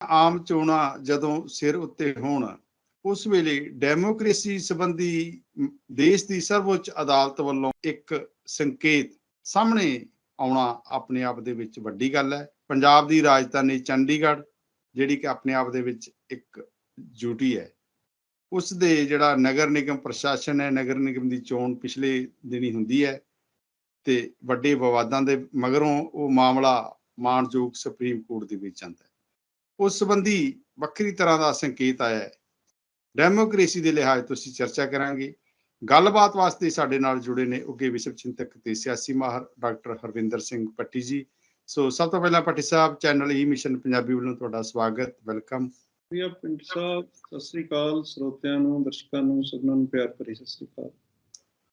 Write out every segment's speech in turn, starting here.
ਆਮ ਚੋਣਾਂ ਜਦੋਂ ਸਿਰ ਉੱਤੇ ਹੋਣ, ਉਸ ਵੇਲੇ ਡੈਮੋਕ੍ਰੇਸੀ ਸੰਬੰਧੀ ਦੇਸ਼ ਦੀ ਸਰਵਉੱਚ ਅਦਾਲਤ ਵੱਲੋਂ ਇੱਕ ਸੰਕੇਤ ਸਾਹਮਣੇ ਆਉਣਾ ਆਪਣੇ ਆਪ ਦੇ ਵਿੱਚ ਵੱਡੀ ਗੱਲ ਹੈ। ਪੰਜਾਬ ਦੀ ਰਾਜਧਾਨੀ ਚੰਡੀਗੜ੍ਹ, ਜਿਹੜੀ ਕਿ ਆਪਣੇ ਆਪ ਦੇ ਵਿੱਚ ਇੱਕ ਡਿਊਟੀ ਹੈ। ਉਸ ਦੇ ਜਿਹੜਾ ਨਗਰ ਨਿਗਮ ਪ੍ਰਸ਼ਾਸਨ ਹੈ, ਨਗਰ ਨਿਗਮ ਦੀ ਚੋਣ ਪਿਛਲੇ ਦਿਨੀ ਹੁੰਦੀ ਹੈ ਤੇ ਵੱਡੇ ਵਿਵਾਦਾਂ ਦੇ ਮਗਰੋਂ ਉਹ ਮਾਮਲਾ ਮਾਨਯੋਗ ਸੁਪਰੀਮ ਕੋਰਟ ਦੇ ਵਿੱਚ ਜਾਂਦਾ ਉਸ ਸੰਬੰਧੀ ਵੱਖਰੀ ਤਰ੍ਹਾਂ ਦਾ ਸੰਕੇਤ ਆਇਆ ਹੈ। ਡੈਮੋਕ੍ਰੇਸੀ ਦੇ ਲਿਹਾਜ਼ ਤੋਂ ਅਸੀਂ ਚਰਚਾ ਕਰਾਂਗੇ। ਗੱਲਬਾਤ ਵਾਸਤੇ ਸਾਡੇ ਨਾਲ ਜੁੜੇ ਨੇ ਉੱਗੇ ਵਿਸ਼ਵ ਚਿੰਤਕ ਤੇ ਸਿਆਸੀ ਮਾਹਰ ਡਾਕਟਰ ਹਰਵਿੰਦਰ ਸਿੰਘ ਪੱਟੀ ਜੀ। ਸੋ ਸਭ ਤੋਂ ਪਹਿਲਾਂ ਪੱਟੀ ਸਾਹਿਬ ਚੈਨਲ ਹੀ ਮਿਸ਼ਨ ਪੰਜਾਬੀ ਵੱਲੋਂ ਤੁਹਾਡਾ ਸਵਾਗਤ ਵੈਲਕਮ। ਪ੍ਰਿਆ ਪਿੰਡ ਸਾਹਿਬ ਸਤਿ ਸ੍ਰੀ ਅਕਾਲ ਸਰੋਤਿਆਂ ਨੂੰ ਦਰਸ਼ਕਾਂ ਨੂੰ ਸਭਨਾਂ ਨੂੰ ਪਿਆਰ ਭਰੀ ਸਤਿ ਸ੍ਰੀ ਅਕਾਲ।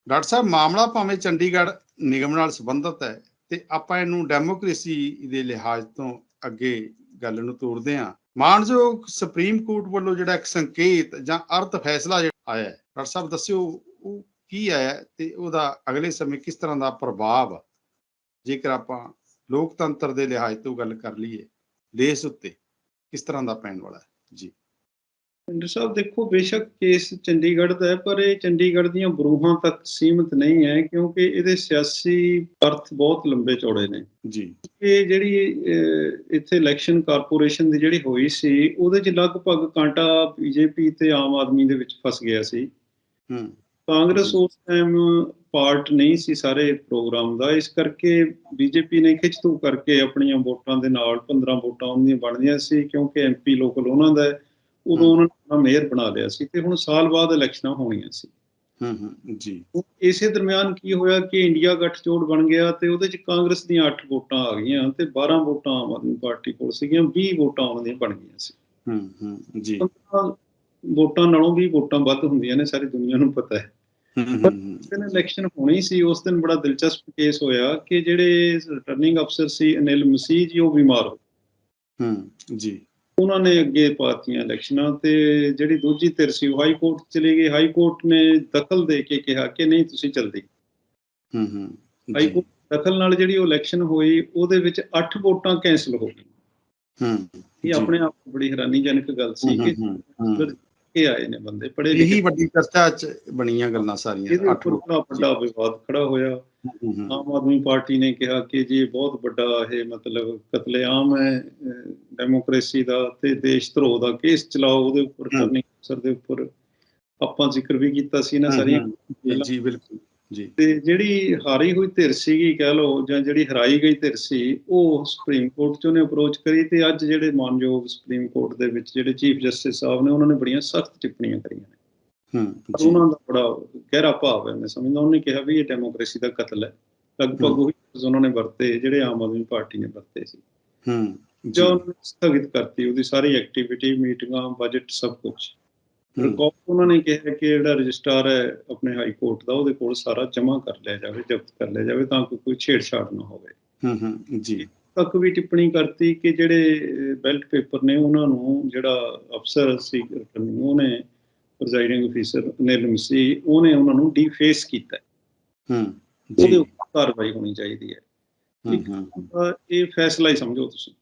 ਡਾਕਟਰ ਸਾਹਿਬ ਮਾਮਲਾ ਭਾਵੇਂ ਚੰਡੀਗੜ੍ਹ ਨਿਗਮ ਨਾਲ ਸੰਬੰਧਿਤ ਹੈ ਤੇ ਆਪਾਂ ਇਹਨੂੰ ਡੈਮੋਕ੍ਰੇਸੀ ਦੇ ਲਿਹਾਜ਼ ਤੋਂ ਅੱਗੇ ਗੱਲ ਨੂੰ ਤੋਰਦੇ ਹਾਂ। ਮਾਨਯੋਗ ਸੁਪਰੀਮ ਕੋਰਟ ਵੱਲੋਂ ਜਿਹੜਾ ਇੱਕ ਸੰਕੇਤ ਜਾਂ ਅਰਥ ਫੈਸਲਾ ਜਿਹੜਾ ਆਇਆ ਹੈ, ਡਾਕਟਰ ਸਾਹਿਬ ਦੱਸਿਓ ਉਹ ਕੀ ਆਇਆ ਤੇ ਉਹਦਾ ਅਗਲੇ ਸਮੇਂ ਕਿਸ ਤਰ੍ਹਾਂ ਦਾ ਪ੍ਰਭਾਵ ਜੇਕਰ ਆਪਾਂ ਲੋਕਤੰਤਰ ਦੇ ਲਿਹਾਜ਼ ਤੋਂ ਗੱਲ ਕਰ ਲਈਏ, ਦੇਸ਼ ਉੱਤੇ ਕਿਸ ਤਰ੍ਹਾਂ ਦਾ ਪੈਣ ਵਾਲਾ ਹੈ? ਜੀ। ਪਿੰਡ ਸਾਹਿਬ ਦੇਖੋ ਬੇਸ਼ੱਕ ਕੇਸ ਚੰਡੀਗੜ੍ਹ ਦਾ ਹੈ ਪਰ ਇਹ ਚੰਡੀਗੜ੍ਹ ਦੀਆਂ ਬਰੂਹਾਂ ਤੱਕ ਸੀਮਿਤ ਨਹੀਂ ਹੈ ਕਿਉਂਕਿ ਇਹਦੇ ਸਿਆਸੀ ਅਰਥ ਬਹੁਤ ਲੰਬੇ ਚੌੜੇ ਨੇ। ਜੀ। ਇਹ ਜਿਹੜੀ ਇੱਥੇ ਇਲੈਕਸ਼ਨ ਕਾਰਪੋਰੇਸ਼ਨ ਦੀ ਜਿਹੜੀ ਹੋਈ ਸੀ ਉਹਦੇ 'ਚ ਲਗਭਗ ਕਾਂਟਾ ਬੀਜੇਪੀ ਤੇ ਆਮ ਆਦਮੀ ਦੇ ਵਿੱਚ ਫਸ ਗਿਆ ਸੀ। ਹੂੰ। ਕਾਂਗਰਸ ਉਸ ਟਾਈਮ ਪਾਰਟ ਨਹੀਂ ਸੀ ਸਾਰੇ ਪ੍ਰੋਗਰਾਮ ਦਾ ਇਸ ਕਰਕੇ ਬੀਜੇਪੀ ਨੇ ਖਿੱਚਤੂ ਕਰਕੇ ਆਪਣੀਆਂ ਵੋਟਾਂ ਦੇ ਨਾਲ 15 ਵੋਟਾਂ ਉਹਦੀਆਂ ਬਣਦੀਆਂ ਸੀ ਕਿਉਂਕਿ ਐਮਪੀ ਲੋਕਲ ਉਹਨਾਂ ਦਾ ਹੈ। ਉਦੋਂ ਉਹਨਾਂ ਨੇ ਮੇਅਰ ਬਣਾ ਲਿਆ ਸੀ ਤੇ ਹੁਣ ਸਾਲ ਬਾਅਦ ਇਲੈਕਸ਼ਨਾਂ ਹੋਣੀਆਂ ਸੀ। ਹੂੰ ਹੂੰ ਜੀ। ਇਸੇ ਦਰਮਿਆਨ ਕੀ ਹੋਇਆ ਕਿ ਇੰਡੀਆ ਗੱਠਜੋੜ ਬਣ ਗਿਆ ਤੇ ਉਹਦੇ ਚ ਕਾਂਗਰਸ ਦੀਆਂ 8 ਵੋਟਾਂ ਆ ਗਈਆਂ ਤੇ 12 ਵੋਟਾਂ ਆਮ ਆਦਮੀ ਪਾਰਟੀ ਕੋਲ ਸੀਗੀਆਂ 20 ਵੋਟਾਂ ਉਹਨਾਂ ਦੀਆਂ ਬਣ ਗਈਆਂ ਸੀ। ਹੂੰ ਹੂੰ ਜੀ। 15 ਵੋਟਾਂ ਨਾਲੋਂ ਵੀ ਵੋਟਾਂ ਵੱਧ ਹੁੰਦੀਆਂ ਨੇ ਸਾਰੀ ਦੁਨੀਆ ਨੂੰ ਪਤਾ ਹੈ। ਹੂੰ ਹੂੰ ਹੂੰ। ਜਿਸ ਦਿਨ ਇਲੈਕਸ਼ਨ ਹੋਣੀ ਸੀ ਉਸ ਦਿਨ ਬੜਾ ਦਿਲਚਸਪ ਕੇਸ ਹੋਇਆ ਕਿ ਜਿਹੜੇ ਰਿਟਰਨਿੰਗ ਅਫਸਰ ਸੀ ਅਨਿਲ ਮਸੀਹ ਜੀ ਉਹ ਬਿਮਾਰ ਹੋ। ਹੂੰ ਜੀ। ਉਹਨਾਂ ਨੇ ਅੱਗੇ ਪਾਤੀਆਂ ਇਲੈਕਸ਼ਨਾਂ ਤੇ ਜਿਹੜੀ ਦੂਜੀ ਧਿਰ ਸੀ ਉਹ ਹਾਈ ਕੋਰਟ ਚਲੀ ਗਈ। ਹਾਈ ਕੋਰਟ ਨੇ ਦਖਲ ਦੇ ਕੇ ਕਿਹਾ ਕਿ ਨਹੀਂ ਤੁਸੀਂ ਜਲਦੀ ਹੂੰ ਹੂੰ। ਹਾਈ ਕੋਰਟ ਦਖਲ ਨਾਲ ਜਿਹੜੀ ਉਹ ਇਲੈਕਸ਼ਨ ਹੋਈ ਉਹਦੇ ਵਿੱਚ 8 ਵੋਟਾਂ ਕੈਂਸਲ ਹੋ ਗਈਆਂ। ਹੂੰ ਇਹ ਆਪਣੇ ਆਪ ਬੜੀ ਹੈਰਾਨੀਜਨਕ ਗੱਲ ਸੀ ਕਿ। ਇਹ ਆਏ ਨੇ ਬੰਦੇ ਪੜ੍ਹੇ ਇਹੀ ਵੱਡੀ ਚਰਚਾ ਚ ਬਣੀਆਂ ਗੱਲਾਂ ਸਾਰੀਆਂ ਇਹਦੇ ਅੱਠ ਉੱਪਰ ਬੜਾ ਵੱਡਾ ਵਿਵਾਦ ਖੜਾ ਹੋਇਆ। ਆਮ ਆਦਮੀ ਪਾਰਟੀ ਨੇ ਕਿਹਾ ਕਿ ਜੀ ਬਹੁਤ ਵੱਡਾ ਇਹ ਮਤਲਬ ਕਤਲੇਆਮ ਹੈ ਡੈਮੋਕ੍ਰੇਸੀ ਦਾ ਤੇ ਦੇਸ਼ ਧਰੋਹ ਦਾ ਕੇਸ ਚਲਾਓ ਉਹਦੇ ਉੱਪਰ। ਕਰਨੀ ਅਫਸਰ ਦੇ ਉੱਪਰ ਆਪਾਂ ਜ਼ਿਕਰ ਵੀ ਕੀਤਾ ਸੀ ਨਾ ਸਾਰੀਆਂ ਜੀ, ਬਿਲਕੁਲ ਜੀ। ਤੇ ਜਿਹੜੀ ਹਾਰੀ ਹੋਈ ਧਿਰ ਸੀਗੀ ਕਹਿ ਲਓ ਜਾਂ ਜਿਹੜੀ ਹਰਾਈ ਗਈ ਧਿਰ ਸੀ ਉਹ ਸੁਪਰੀਮ ਕੋਰਟ ਚ ਉਹਨੇ ਅਪਰੋਚ ਕਰੀ ਤੇ ਅੱਜ ਜਿਹੜੇ ਮਾਨਯੋਗ ਸੁਪਰੀਮ ਕੋਰਟ ਦੇ ਵਿੱਚ ਜਿਹੜੇ ਚੀਫ ਜਸਟਿਸ ਸਾਹਿਬ ਨੇ ਉਹਨਾਂ ਨੇ ਬੜੀਆਂ ਸਖਤ ਟਿੱਪਣੀਆਂ ਕਰੀਆਂ। ਨੇ ਹੂੰ ਪਰ ਜੀ। ਉਹਨਾਂ ਦਾ ਬੜਾ ਗਹਿਰਾ ਭਾਵ ਹੈ ਮੈਂ ਸਮਝਦਾ ਉਹਨੇ ਕਿਹਾ ਵੀ ਇਹ ਡੈਮੋਕ੍ਰੇਸੀ ਦਾ ਕਤਲ ਹੈ। ਲਗਭਗ। ਉਹੀ ਉਹਨਾਂ ਨੇ ਵਰਤੇ ਜਿਹੜੇ ਆਮ ਆਦਮੀ ਪਾਰਟੀ ਨੇ ਵਰਤੇ ਸੀ। ਹੂੰ ਜੀ ਸਥਗਿਤ ਕਰਤੀ ਉਹਦੀ ਸਾਰੀ ਐਕਟੀਵਿਟੀ ਮੀਟਿੰਗਾਂ ਬਜਟ ਸਭ ਕੁਝ ਰਿਕਾਰਡ ਉਹਨਾਂ ਨੇ ਕਿਹਾ ਕਿ ਜਿਹੜਾ ਰਜਿਸਟਰ ਹੈ ਆਪਣੇ ਹਾਈ ਕੋਰਟ ਦਾ ਉਹਦੇ ਕੋਲ ਸਾਰਾ ਜਮ੍ਹਾਂ ਕਰ ਲਿਆ ਜਾਵੇ ਜ਼ਬਤ ਕਰ ਲਿਆ ਜਾਵੇ ਤਾਂ ਕਿ ਕੋਈ ਛੇੜਛਾੜ ਨਾ ਹੋਵੇ। ਹੂੰ ਹੂੰ ਜੀ। ਤੱਕ ਵੀ ਟਿੱਪਣੀ ਕਰਤੀ ਕਿ ਜਿਹੜੇ ਬੈਲਟ ਪੇਪਰ ਨੇ ਉਹਨਾਂ ਨੂੰ ਜਿਹੜਾ ਅਫਸਰ ਸੀ ਉਹਨੇ ਪ੍ਰੈਜ਼ਾਈਡਿੰਗ ਅਫੀਸਰ ਅਨਿਲ ਮਸੀਹ ਉਹਨੇ ਉਹਨਾਂ ਨੂੰ ਡੀਫੇਸ ਕੀਤਾ ਹੈ। ਉਹਦੇ ਉੱਪਰ ਕਾਰਵਾਈ ਹੋਣੀ ਚਾਹੀਦੀ ਹੈ। ਹੂੰ ਹੂੰ ਇਹ ਫੈਸਲਾ ਹੀ ਸਮਝੋ ਤੁਸੀਂ।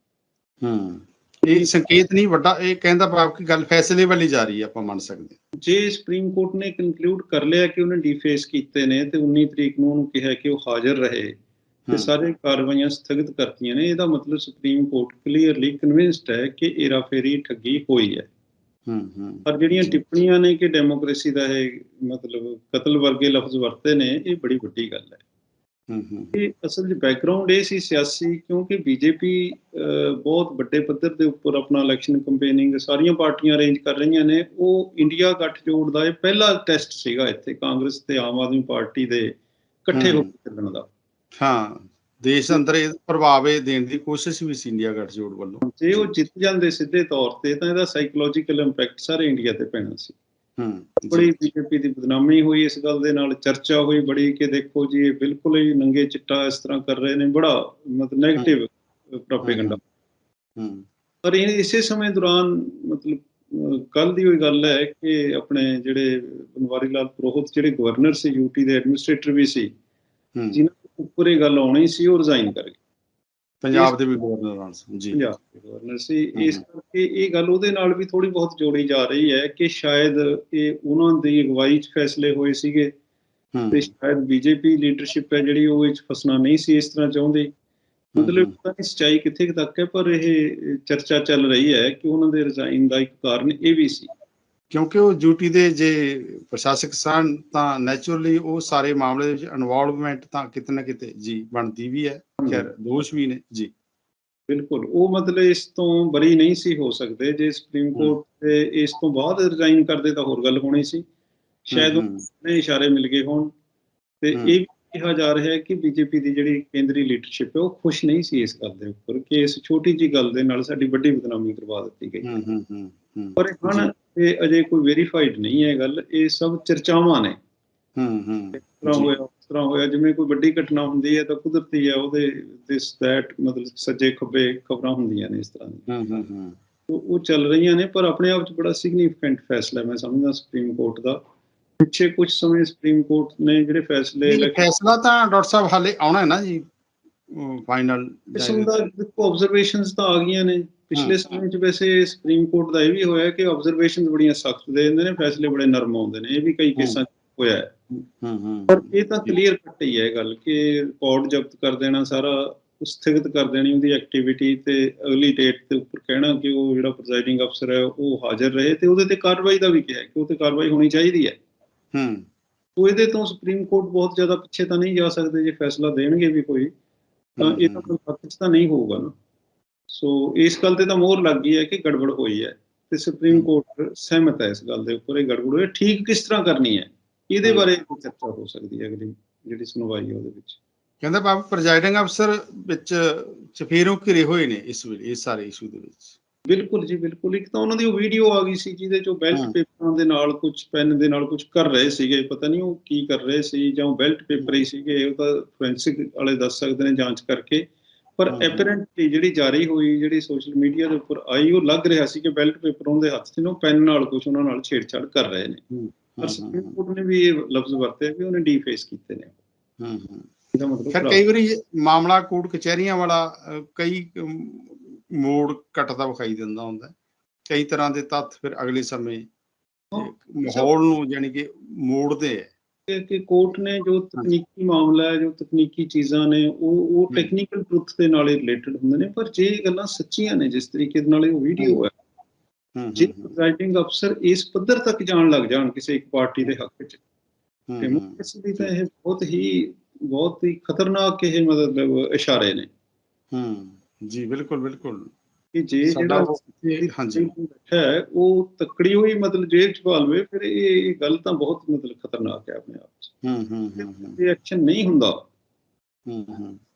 ਹੂੰ ਇਹ ਸੰਕੇਤ ਨਹੀਂ ਵੱਡਾ ਇਹ ਕਹਿੰਦਾ ਭਾਵ ਕਿ ਗੱਲ ਫੈਸਲੇ ਵਾਲੀ ਜਾ ਰਹੀ ਹੈ ਆਪਾਂ ਮੰਨ ਸਕਦੇ ਜੇ ਸੁਪਰੀਮ ਕੋਰਟ ਨੇ ਕੰਕਲੂਡ ਕਰ ਲਿਆ ਕਿ ਉਹਨੇ ਡੀਫੇਸ ਕੀਤੇ ਨੇ ਤੇ 19 ਤਰੀਕ ਨੂੰ ਉਹਨੂੰ ਕਿਹਾ ਕਿ ਉਹ ਹਾਜ਼ਰ ਰਹੇ ਤੇ ਸਾਰੇ ਕਾਰਵਾਈਆਂ ਸਥਗਿਤ ਕਰਤੀਆਂ ਨੇ ਇਹਦਾ ਮਤਲਬ ਸੁਪਰੀਮ ਕੋਰਟ ਕਲੀਅਰਲੀ ਕਨਵਿੰਸਡ ਹੈ ਕਿ ਏਰਾਫੇਰੀ ਠੱਗੀ ਹੋਈ ਹੈ। ਹੂੰ ਹੂੰ। ਪਰ ਜਿਹੜੀਆਂ। ਟਿੱਪਣੀਆਂ ਨੇ ਕਿ ਡੈਮੋਕ੍ਰੇਸੀ ਦਾ ਇਹ ਮਤਲਬ ਕਤਲ ਵਰਗੇ ਲਫ਼ਜ਼ ਵਰਤੇ ਨੇ ਇਹ ਬੜੀ ਵੱਡੀ ਗੱਲ ਹੈ। ਹੂੰ ਹੂੰ। ਇਹ ਅਸਲ 'ਚ ਬੈਕਗ੍ਰਾਉਂਡ ਇਹ ਸੀ ਸਿਆਸੀ ਕਿਉਂਕਿ ਬੀਜੇਪੀ ਬਹੁਤ ਵੱਡੇ ਪੱਧਰ ਦੇ ਉੱਪਰ ਆਪਣਾ ਇਲੈਕਸ਼ਨ ਕੰਪੇਨਿੰਗ ਸਾਰੀਆਂ ਪਾਰਟੀਆਂ ਅਰੇਂਜ ਕਰ ਰਹੀਆਂ ਨੇ। ਉਹ ਇੰਡੀਆ ਗੱਠਜੋੜ ਦਾ ਇਹ ਪਹਿਲਾ ਟੈਸਟ ਸੀਗਾ ਇੱਥੇ ਕਾਂਗਰਸ ਤੇ ਆਮ ਆਦਮੀ ਪਾਰਟੀ ਦੇ ਇਕੱਠੇ ਹੋ। ਕੇ ਚੱਲਣ ਦਾ। ਹਾਂ। ਦੇਸ਼ ਅੰਦਰ ਇਹ ਪ੍ਰਭਾਵ ਇਹ ਦੇਣ ਦੀ ਕੋਸ਼ਿਸ਼ ਵੀ ਸੀ ਇੰਡੀਆ ਗੱਠਜੋੜ ਵੱਲੋਂ। ਜੇ ਉਹ ਜਿੱਤ ਜਾਂਦੇ ਸਿੱਧੇ ਤੌਰ ਤੇ ਤਾਂ ਇਹਦਾ ਸਾਈਕੋਲੋਜੀਕਲ ਇੰਪੈਕਟ ਸਾਰੇ ਇੰਡੀਆ ਤੇ ਪੈਣਾ ਸੀ। ਹੂੰ ਬੜੀ ਬੀਜੇਪੀ ਦੀ ਬਦਨਾਮੀ ਹੋਈ ਇਸ ਗੱਲ ਦੇ ਨਾਲ ਚਰਚਾ ਹੋਈ ਬੜੀ ਕਿ ਦੇਖੋ ਜੀ ਇਹ ਬਿਲਕੁਲ ਹੀ ਨੰਗੇ ਚਿੱਟਾ ਇਸ ਤਰ੍ਹਾਂ ਕਰ ਰਹੇ ਨੇ ਬੜਾ ਮਤਲਬ 네ਗੇਟਿਵ ਪ੍ਰੋਪੇਗੈਂਡਾ ਹੂੰ ਪਰ ਇਹ ਇਸੇ ਸਮੇਂ ਦੌਰਾਨ ਮਤਲਬ ਕੱਲ ਦੀ ਹੋਈ ਗੱਲ ਹੈ ਕਿ ਆਪਣੇ ਜਿਹੜੇ ਬਨਵਾਰੀ ਲਾਲ ਪੁਰੋਹਿਤ ਜਿਹੜੇ ਗਵਰਨਰ ਸੀ ਯੂਟੀ ਦੇ ਐਡਮਿਨਿਸਟ੍ਰੇਟਰ ਵੀ ਸੀ ਜਿਨ੍ਹਾਂ ਉੱਪਰ ਇਹ ਗੱਲ ਆਉਣੀ ਸੀ ਉਹ ਰਿਜ਼ਾਈਨ ਕਰ ਗਏ। ਪੰਜਾਬ ਦੇ ਵੀ ਗਵਰਨਰ ਸਨ ਜੀ। ਪੰਜਾਬ ਦੇ ਗਵਰਨਰ ਸੀ। ਇਸ ਕਰਕੇ ਇਹ ਗੱਲ ਉਹਦੇ ਨਾਲ ਵੀ ਥੋੜੀ ਬਹੁਤ ਜੋੜੀ ਜਾ ਰਹੀ ਹੈ ਕਿ ਸ਼ਾਇਦ ਇਹ ਉਹਨਾਂ ਦੀ ਅਗਵਾਈ 'ਚ ਫੈਸਲੇ ਹੋਏ ਸੀਗੇ ਤੇ ਸ਼ਾਇਦ ਬੀਜੇਪੀ ਲੀਡਰਸ਼ਿਪ ਹੈ ਜਿਹੜੀ ਉਹ ਇਹ 'ਚ ਫਸਣਾ ਨਹੀਂ ਸੀ ਇਸ ਤਰ੍ਹਾਂ ਚਾਹੁੰਦੀ। ਮਤਲਬ। ਪਤਾ ਨਹੀਂ ਸੱਚਾਈ ਕਿੱਥੇ ਤੱਕ ਹੈ ਪਰ ਇਹ ਚਰਚਾ ਚੱਲ ਰਹੀ ਹੈ ਕਿ ਉਹਨਾਂ ਦੇ ਰਿਜ਼ਾਈਨ ਦਾ ਇੱਕ ਕਾਰਨ ਇਹ ਵੀ ਸੀ। ਕਿਉਂਕਿ ਉਹ ਡਿਊਟੀ ਦੇ ਜੇ ਪ੍ਰਸ਼ਾਸਕ ਸਨ ਤਾਂ ਨੇਚਰਲੀ ਉਹ ਸਾਰੇ ਮਾਮਲੇ ਦੇ ਵਿੱਚ ਇਨਵੋਲਵਮੈਂਟ ਤਾਂ ਕਿਤੇ ਨਾ ਕਿਤੇ ਜੀ ਬਣਦੀ ਵੀ ਹੈ। ਖੈਰ ਦੋਸ਼ ਵੀ ਨੇ ਜੀ। ਬਿਲਕੁਲ ਉਹ ਮਤਲਬ ਇਸ ਤੋਂ ਬਰੀ ਨਹੀਂ ਸੀ ਹੋ ਸਕਦੇ। ਜੇ ਸੁਪਰੀਮ ਕੋਰਟ ਇਸ ਤੋਂ ਬਾਅਦ ਰਿਜ਼ਾਈਨ ਕਰਦੇ ਤਾਂ ਹੋਰ ਗੱਲ ਹੋਣੀ ਸੀ। ਸ਼ਾਇਦ ਹਮ, ਹਮ, ਨੇ ਇਸ਼ਾਰੇ ਮਿਲ ਗਏ ਹੋਣ। ਤੇ। ਇਹ ਵੀ ਕਿਹਾ ਜਾ ਰਿਹਾ ਹੈ ਕਿ ਬੀਜੇਪੀ ਦੀ ਜਿਹੜੀ ਕੇਂਦਰੀ ਲੀਡਰਸ਼ਿਪ ਹੈ ਉਹ ਖੁਸ਼ ਨਹੀਂ ਸੀ ਇਸ ਗੱਲ ਦੇ ਉੱਪਰ ਕਿ ਇਸ ਛੋਟੀ ਜੀ ਗੱਲ ਦੇ ਨਾਲ ਸਾਡੀ ਵੱਡੀ ਬਦਨਾਮੀ ਕਰਵਾ ਦਿੱਤੀ ਗਈ। ਪਰ ਹੁਣ ਇਹ ਅਜੇ ਕੋਈ ਵੈਰੀਫਾਈਡ ਨਹੀਂ ਹੈ ਗੱਲ ਇਹ ਸਭ ਚਰਚਾਵਾਂ ਨੇ। ਹਮ, ਇਸ ਤਰ੍ਹਾਂ ਜੀ। ਹੋਇਆ ਉਸ ਤਰ੍ਹਾਂ ਹੋਇਆ ਜਿਵੇਂ ਕੋਈ ਵੱਡੀ ਘਟਨਾ ਹੁੰਦੀ ਹੈ ਤਾਂ ਕੁਦਰਤੀ ਹੈ ਉਹਦੇ ਦਿਸ ਦੈਟ ਮਤਲਬ ਸੱਜੇ ਖੱਬੇ ਖਬਰਾਂ ਹੁੰਦੀਆਂ ਨੇ ਇਸ ਤਰ੍ਹਾਂ ਹਮ, ਹਮ, ਹਮ, ਉਹ ਚੱਲ ਰਹੀਆਂ ਨੇ ਪਰ ਆਪਣੇ ਆਪ 'ਚ ਬੜਾ ਸਿਗਨੀਫੀਕੈਂਟ ਫੈਸਲਾ ਹੈ ਮੈਂ ਸਮਝਦਾ ਸੁਪਰੀਮ ਕੋਰਟ ਦਾ। ਪਿੱਛੇ ਕੁਝ ਸਮੇਂ ਸੁਪਰੀਮ ਕੋਰਟ ਨੇ ਜਿਹੜੇ ਫੈਸਲੇ ਫੈਸਲਾ ਤਾਂ ਡਾਕਟਰ ਸਾਹਿਬ ਹਾਲੇ ਆਉਣਾ ਹੈ ਨਾ ਜੀ ਫਾਈਨਲ ਕਿਸਮ ਦਾ ਦੇਖੋ ਆਬਜ਼ਰਵੇਸ਼ਨਸ ਤਾਂ ਆ ਗਈਆਂ ਨੇ। ਪਿਛਲੇ ਹਾਂ। ਸਮੇਂ 'ਚ ਵੈਸੇ ਸੁਪਰੀਮ ਕੋਰਟ ਦਾ ਇਹ ਵੀ ਹੋਇਆ ਕਿ ਆਬਜ਼ਰਵੇਸ਼ਨਸ ਬੜੀਆਂ ਸਖਤ ਦੇ ਦਿੰਦੇ ਨੇ ਫੈਸਲੇ ਬੜੇ ਨਰਮ ਆਉਂਦੇ ਨੇ ਇਹ ਵੀ ਕਈ ਕੇਸਾਂ 'ਚ ਹੋਇਆ ਹੈ। ਹਮ ਪਰ ਇਹ ਤਾਂ ਕਲੀਅਰ ਕੱਟ ਹੀ ਹੈ ਇਹ ਗੱਲ ਕਿ ਰਿਕਾਰਡ ਜ਼ਬਤ ਕਰ ਦੇਣਾ ਸਾਰਾ ਸਥਗਿਤ ਕਰ ਦੇਣੀ ਉਹਦੀ ਐਕਟੀਵਿਟੀ ਤੇ ਅਗਲੀ ਡੇਟ ਦੇ ਉੱਪਰ ਕਹਿਣਾ ਕਿ ਉਹ ਜਿਹੜਾ ਪ੍ਰੈਜ਼ਾਈਡਿੰਗ ਅਫਸਰ ਹੈ ਉਹ ਹਾਜ਼ਰ ਰਹੇ ਤੇ ਉਹਦੇ ਤੇ ਕਾਰਵਾਈ ਦਾ ਵੀ ਕਿਹਾ ਕਿ ਉਹ ਤੇ ਕਾਰਵਾਈ ਹੋਣੀ ਚਾਹੀਦੀ ਹੈ। ਹਮ ਤੋ ਇਹਦੇ ਤੋਂ ਸੁਪਰੀਮ ਕੋਰਟ ਬਹੁਤ ਜ਼ਿਆਦਾ ਪਿੱਛੇ ਤਾਂ ਨਹੀਂ ਜਾ ਸਕਦੇ ਜੇ ਫੈਸਲਾ ਦੇਣਗੇ ਵੀ ਕੋਈ ਤਾਂ ਇਹ ਤਾਂ ਹੱਕ 'ਚ ਤਾਂ ਨਹੀਂ ਹੋਊਗਾ ਨਾ। ਸੋ ਇਸ ਗੱਲ ਤੇ ਤਾਂ ਮੋਹਰ ਲੱਗ ਗਈ ਹੈ ਕਿ ਗੜਬੜ ਹੋਈ ਹੈ ਤੇ ਸੁਪਰੀਮ ਕੋਰਟ ਸਹਿਮਤ ਹੈ ਇਸ ਗੱਲ ਦੇ ਉੱਪਰ ਇਹ ਗੜਬੜ ਹੋਈ ਠੀਕ ਕਿਸ ਤਰ੍ਹਾਂ ਕਰਨੀ ਹੈ? ਇਹਦੇ। ਬਾਰੇ ਚਰਚਾ ਹੋ ਸਕਦੀ ਹੈ ਅਗਲੀ ਜਿਹੜੀ ਸੁਣਵਾਈ ਹੈ ਉਹਦੇ ਵਿੱਚ। ਕਹਿੰਦਾ ਬਾਬਾ ਪ੍ਰੈਜ਼ਾਈਡਿੰਗ ਅਫਸਰ ਵਿੱਚ ਚਫੇਰੋਂ ਘਿਰੇ ਹੋਏ ਨੇ ਇਸ ਵੇਲੇ ਇਸ ਸਾਰੇ ਇਸ਼ੂ ਦੇ ਵਿੱਚ। ਬਿਲਕੁਲ ਜੀ ਬਿਲਕੁਲ। ਇੱਕ ਤਾਂ ਉਹਨਾਂ ਦੀ ਉਹ ਵੀਡੀਓ ਆ ਗਈ ਸੀ ਜਿਹਦੇ ਚੋਂ ਬੈਲਟ। ਪੇਪਰਾਂ ਦੇ ਨਾਲ ਕੁਝ ਪੈਨ ਦੇ ਨਾਲ ਕੁਝ ਕਰ ਰਹੇ ਸੀਗੇ। ਪਤਾ ਨਹੀਂ ਉਹ ਕੀ ਕਰ ਰਹੇ ਸੀ ਜਾਂ ਉਹ ਬੈਲਟ ਪੇਪਰ ਹੀ ਸੀਗੇ। ਉਹ ਤਾਂ ਫੋਰੈਂਸਿਕ ਵਾਲੇ ਦੱਸ ਸਕਦੇ ਨੇ ਜਾਂਚ ਕਰਕੇ। ਪਰ ਹਾਂ। ਐਪਰੈਂਟਲੀ ਜਿਹੜੀ ਜਾਰੀ ਹੋਈ ਜਿਹੜੀ ਸੋਸ਼ਲ ਮੀਡੀਆ ਦੇ ਉੱਪਰ ਆਈ ਉਹ ਲੱਗ ਰਿਹਾ ਸੀ ਕਿ ਬੈਲਟ ਪੇਪਰ ਉਹਦੇ ਹੱਥ 'ਚ ਨੇ ਪੈਨ ਨਾਲ ਕੁਝ ਉਹਨਾਂ ਨਾਲ ਛੇੜਛਾੜ ਕਰ ਰਹੇ ਨੇ ਪਰ ਸੁਪਰੀਮ ਕੋਰਟ ਨੇ ਵੀ ਇਹ ਲਫ਼ਜ਼ ਵਰਤੇ ਕਿ ਉਹਨੇ ਡੀਫੇਸ ਕੀਤੇ ਨੇ ਹਮ ਹਮ ਇਹਦਾ ਮਤਲਬ ਖੈਰ ਕਈ ਵਾਰੀ ਮਾਮਲਾ ਕੋਰਟ ਕਚਹਿਰੀਆਂ ਵਾਲਾ ਕਈ ਮੋੜ ਕੱਟਦਾ ਵਿਖਾਈ ਦਿੰਦਾ ਹੁੰਦਾ ਹੈ। ਕਈ ਤਰ੍ਹਾਂ ਦੇ ਤੱਥ ਫਿਰ ਅਗਲੇ ਸਮੇਂ ਹਾਂ। ਮਾਹੌਲ ਨੂੰ ਯਾਨੀ ਕਿ ਮੋੜਦੇ ਹੈ ਕਿ ਕਿ ਕੋਰਟ ਨੇ ਜੋ ਤਕਨੀਕੀ ਮਾਮਲਾ ਹੈ ਜੋ ਤਕਨੀਕੀ ਚੀਜ਼ਾਂ ਨੇ ਉਹ ਉਹ। ਟੈਕਨੀਕਲ ਟਰੁੱਥ ਦੇ ਨਾਲ ਰਿਲੇਟਡ ਹੁੰਦੇ ਨੇ ਪਰ ਜੇ ਇਹ ਗੱਲਾਂ ਸੱਚੀਆਂ ਨੇ ਜਿਸ ਤਰੀਕੇ ਨਾਲ ਇਹ ਵੀਡੀਓ ਹੈ ਜੇ ਪ੍ਰੈਜ਼ਾਈਡਿੰਗ ਅਫਸਰ ਇਸ ਪੱਧਰ ਤੱਕ ਜਾਣ ਲੱਗ ਜਾਣ ਕਿਸੇ ਇੱਕ ਪਾਰਟੀ ਦੇ ਹੱਕ 'ਚ ਮੁੱਖ ਦੀ ਤਾਂ ਇਹ ਬਹੁਤ ਹੀ ਬਹੁਤ ਹੀ ਖਤਰਨਾਕ ਇਹ ਮਤਲਬ ਇਸ਼ਾਰੇ ਨੇ। ਹਮ ਜੀ ਬਿਲਕੁਲ ਬਿਲਕੁਲ। ਕਿ ਜੇ ਜਿਹੜਾ ਇਹ- ਹਾਂਜੀ। ਹੈ ਉਹ ਤੱਕੜੀ ਹੋਈ ਮਤਲਬ ਜੇਲ੍ਹ 'ਚ ਭਾਲਵੇ ਫਿਰ ਇਹ ਇਹ ਗੱਲ ਤਾਂ ਬਹੁਤ ਮਤਲਬ ਖਤਰਨਾਕ ਹੈ ਆਪਣੇ ਆਪ 'ਚ। ਹਮ ਹਮ, ਜੇ ਐਕਸ਼ਨ ਨਹੀਂ ਹੁੰਦਾ ਹਮ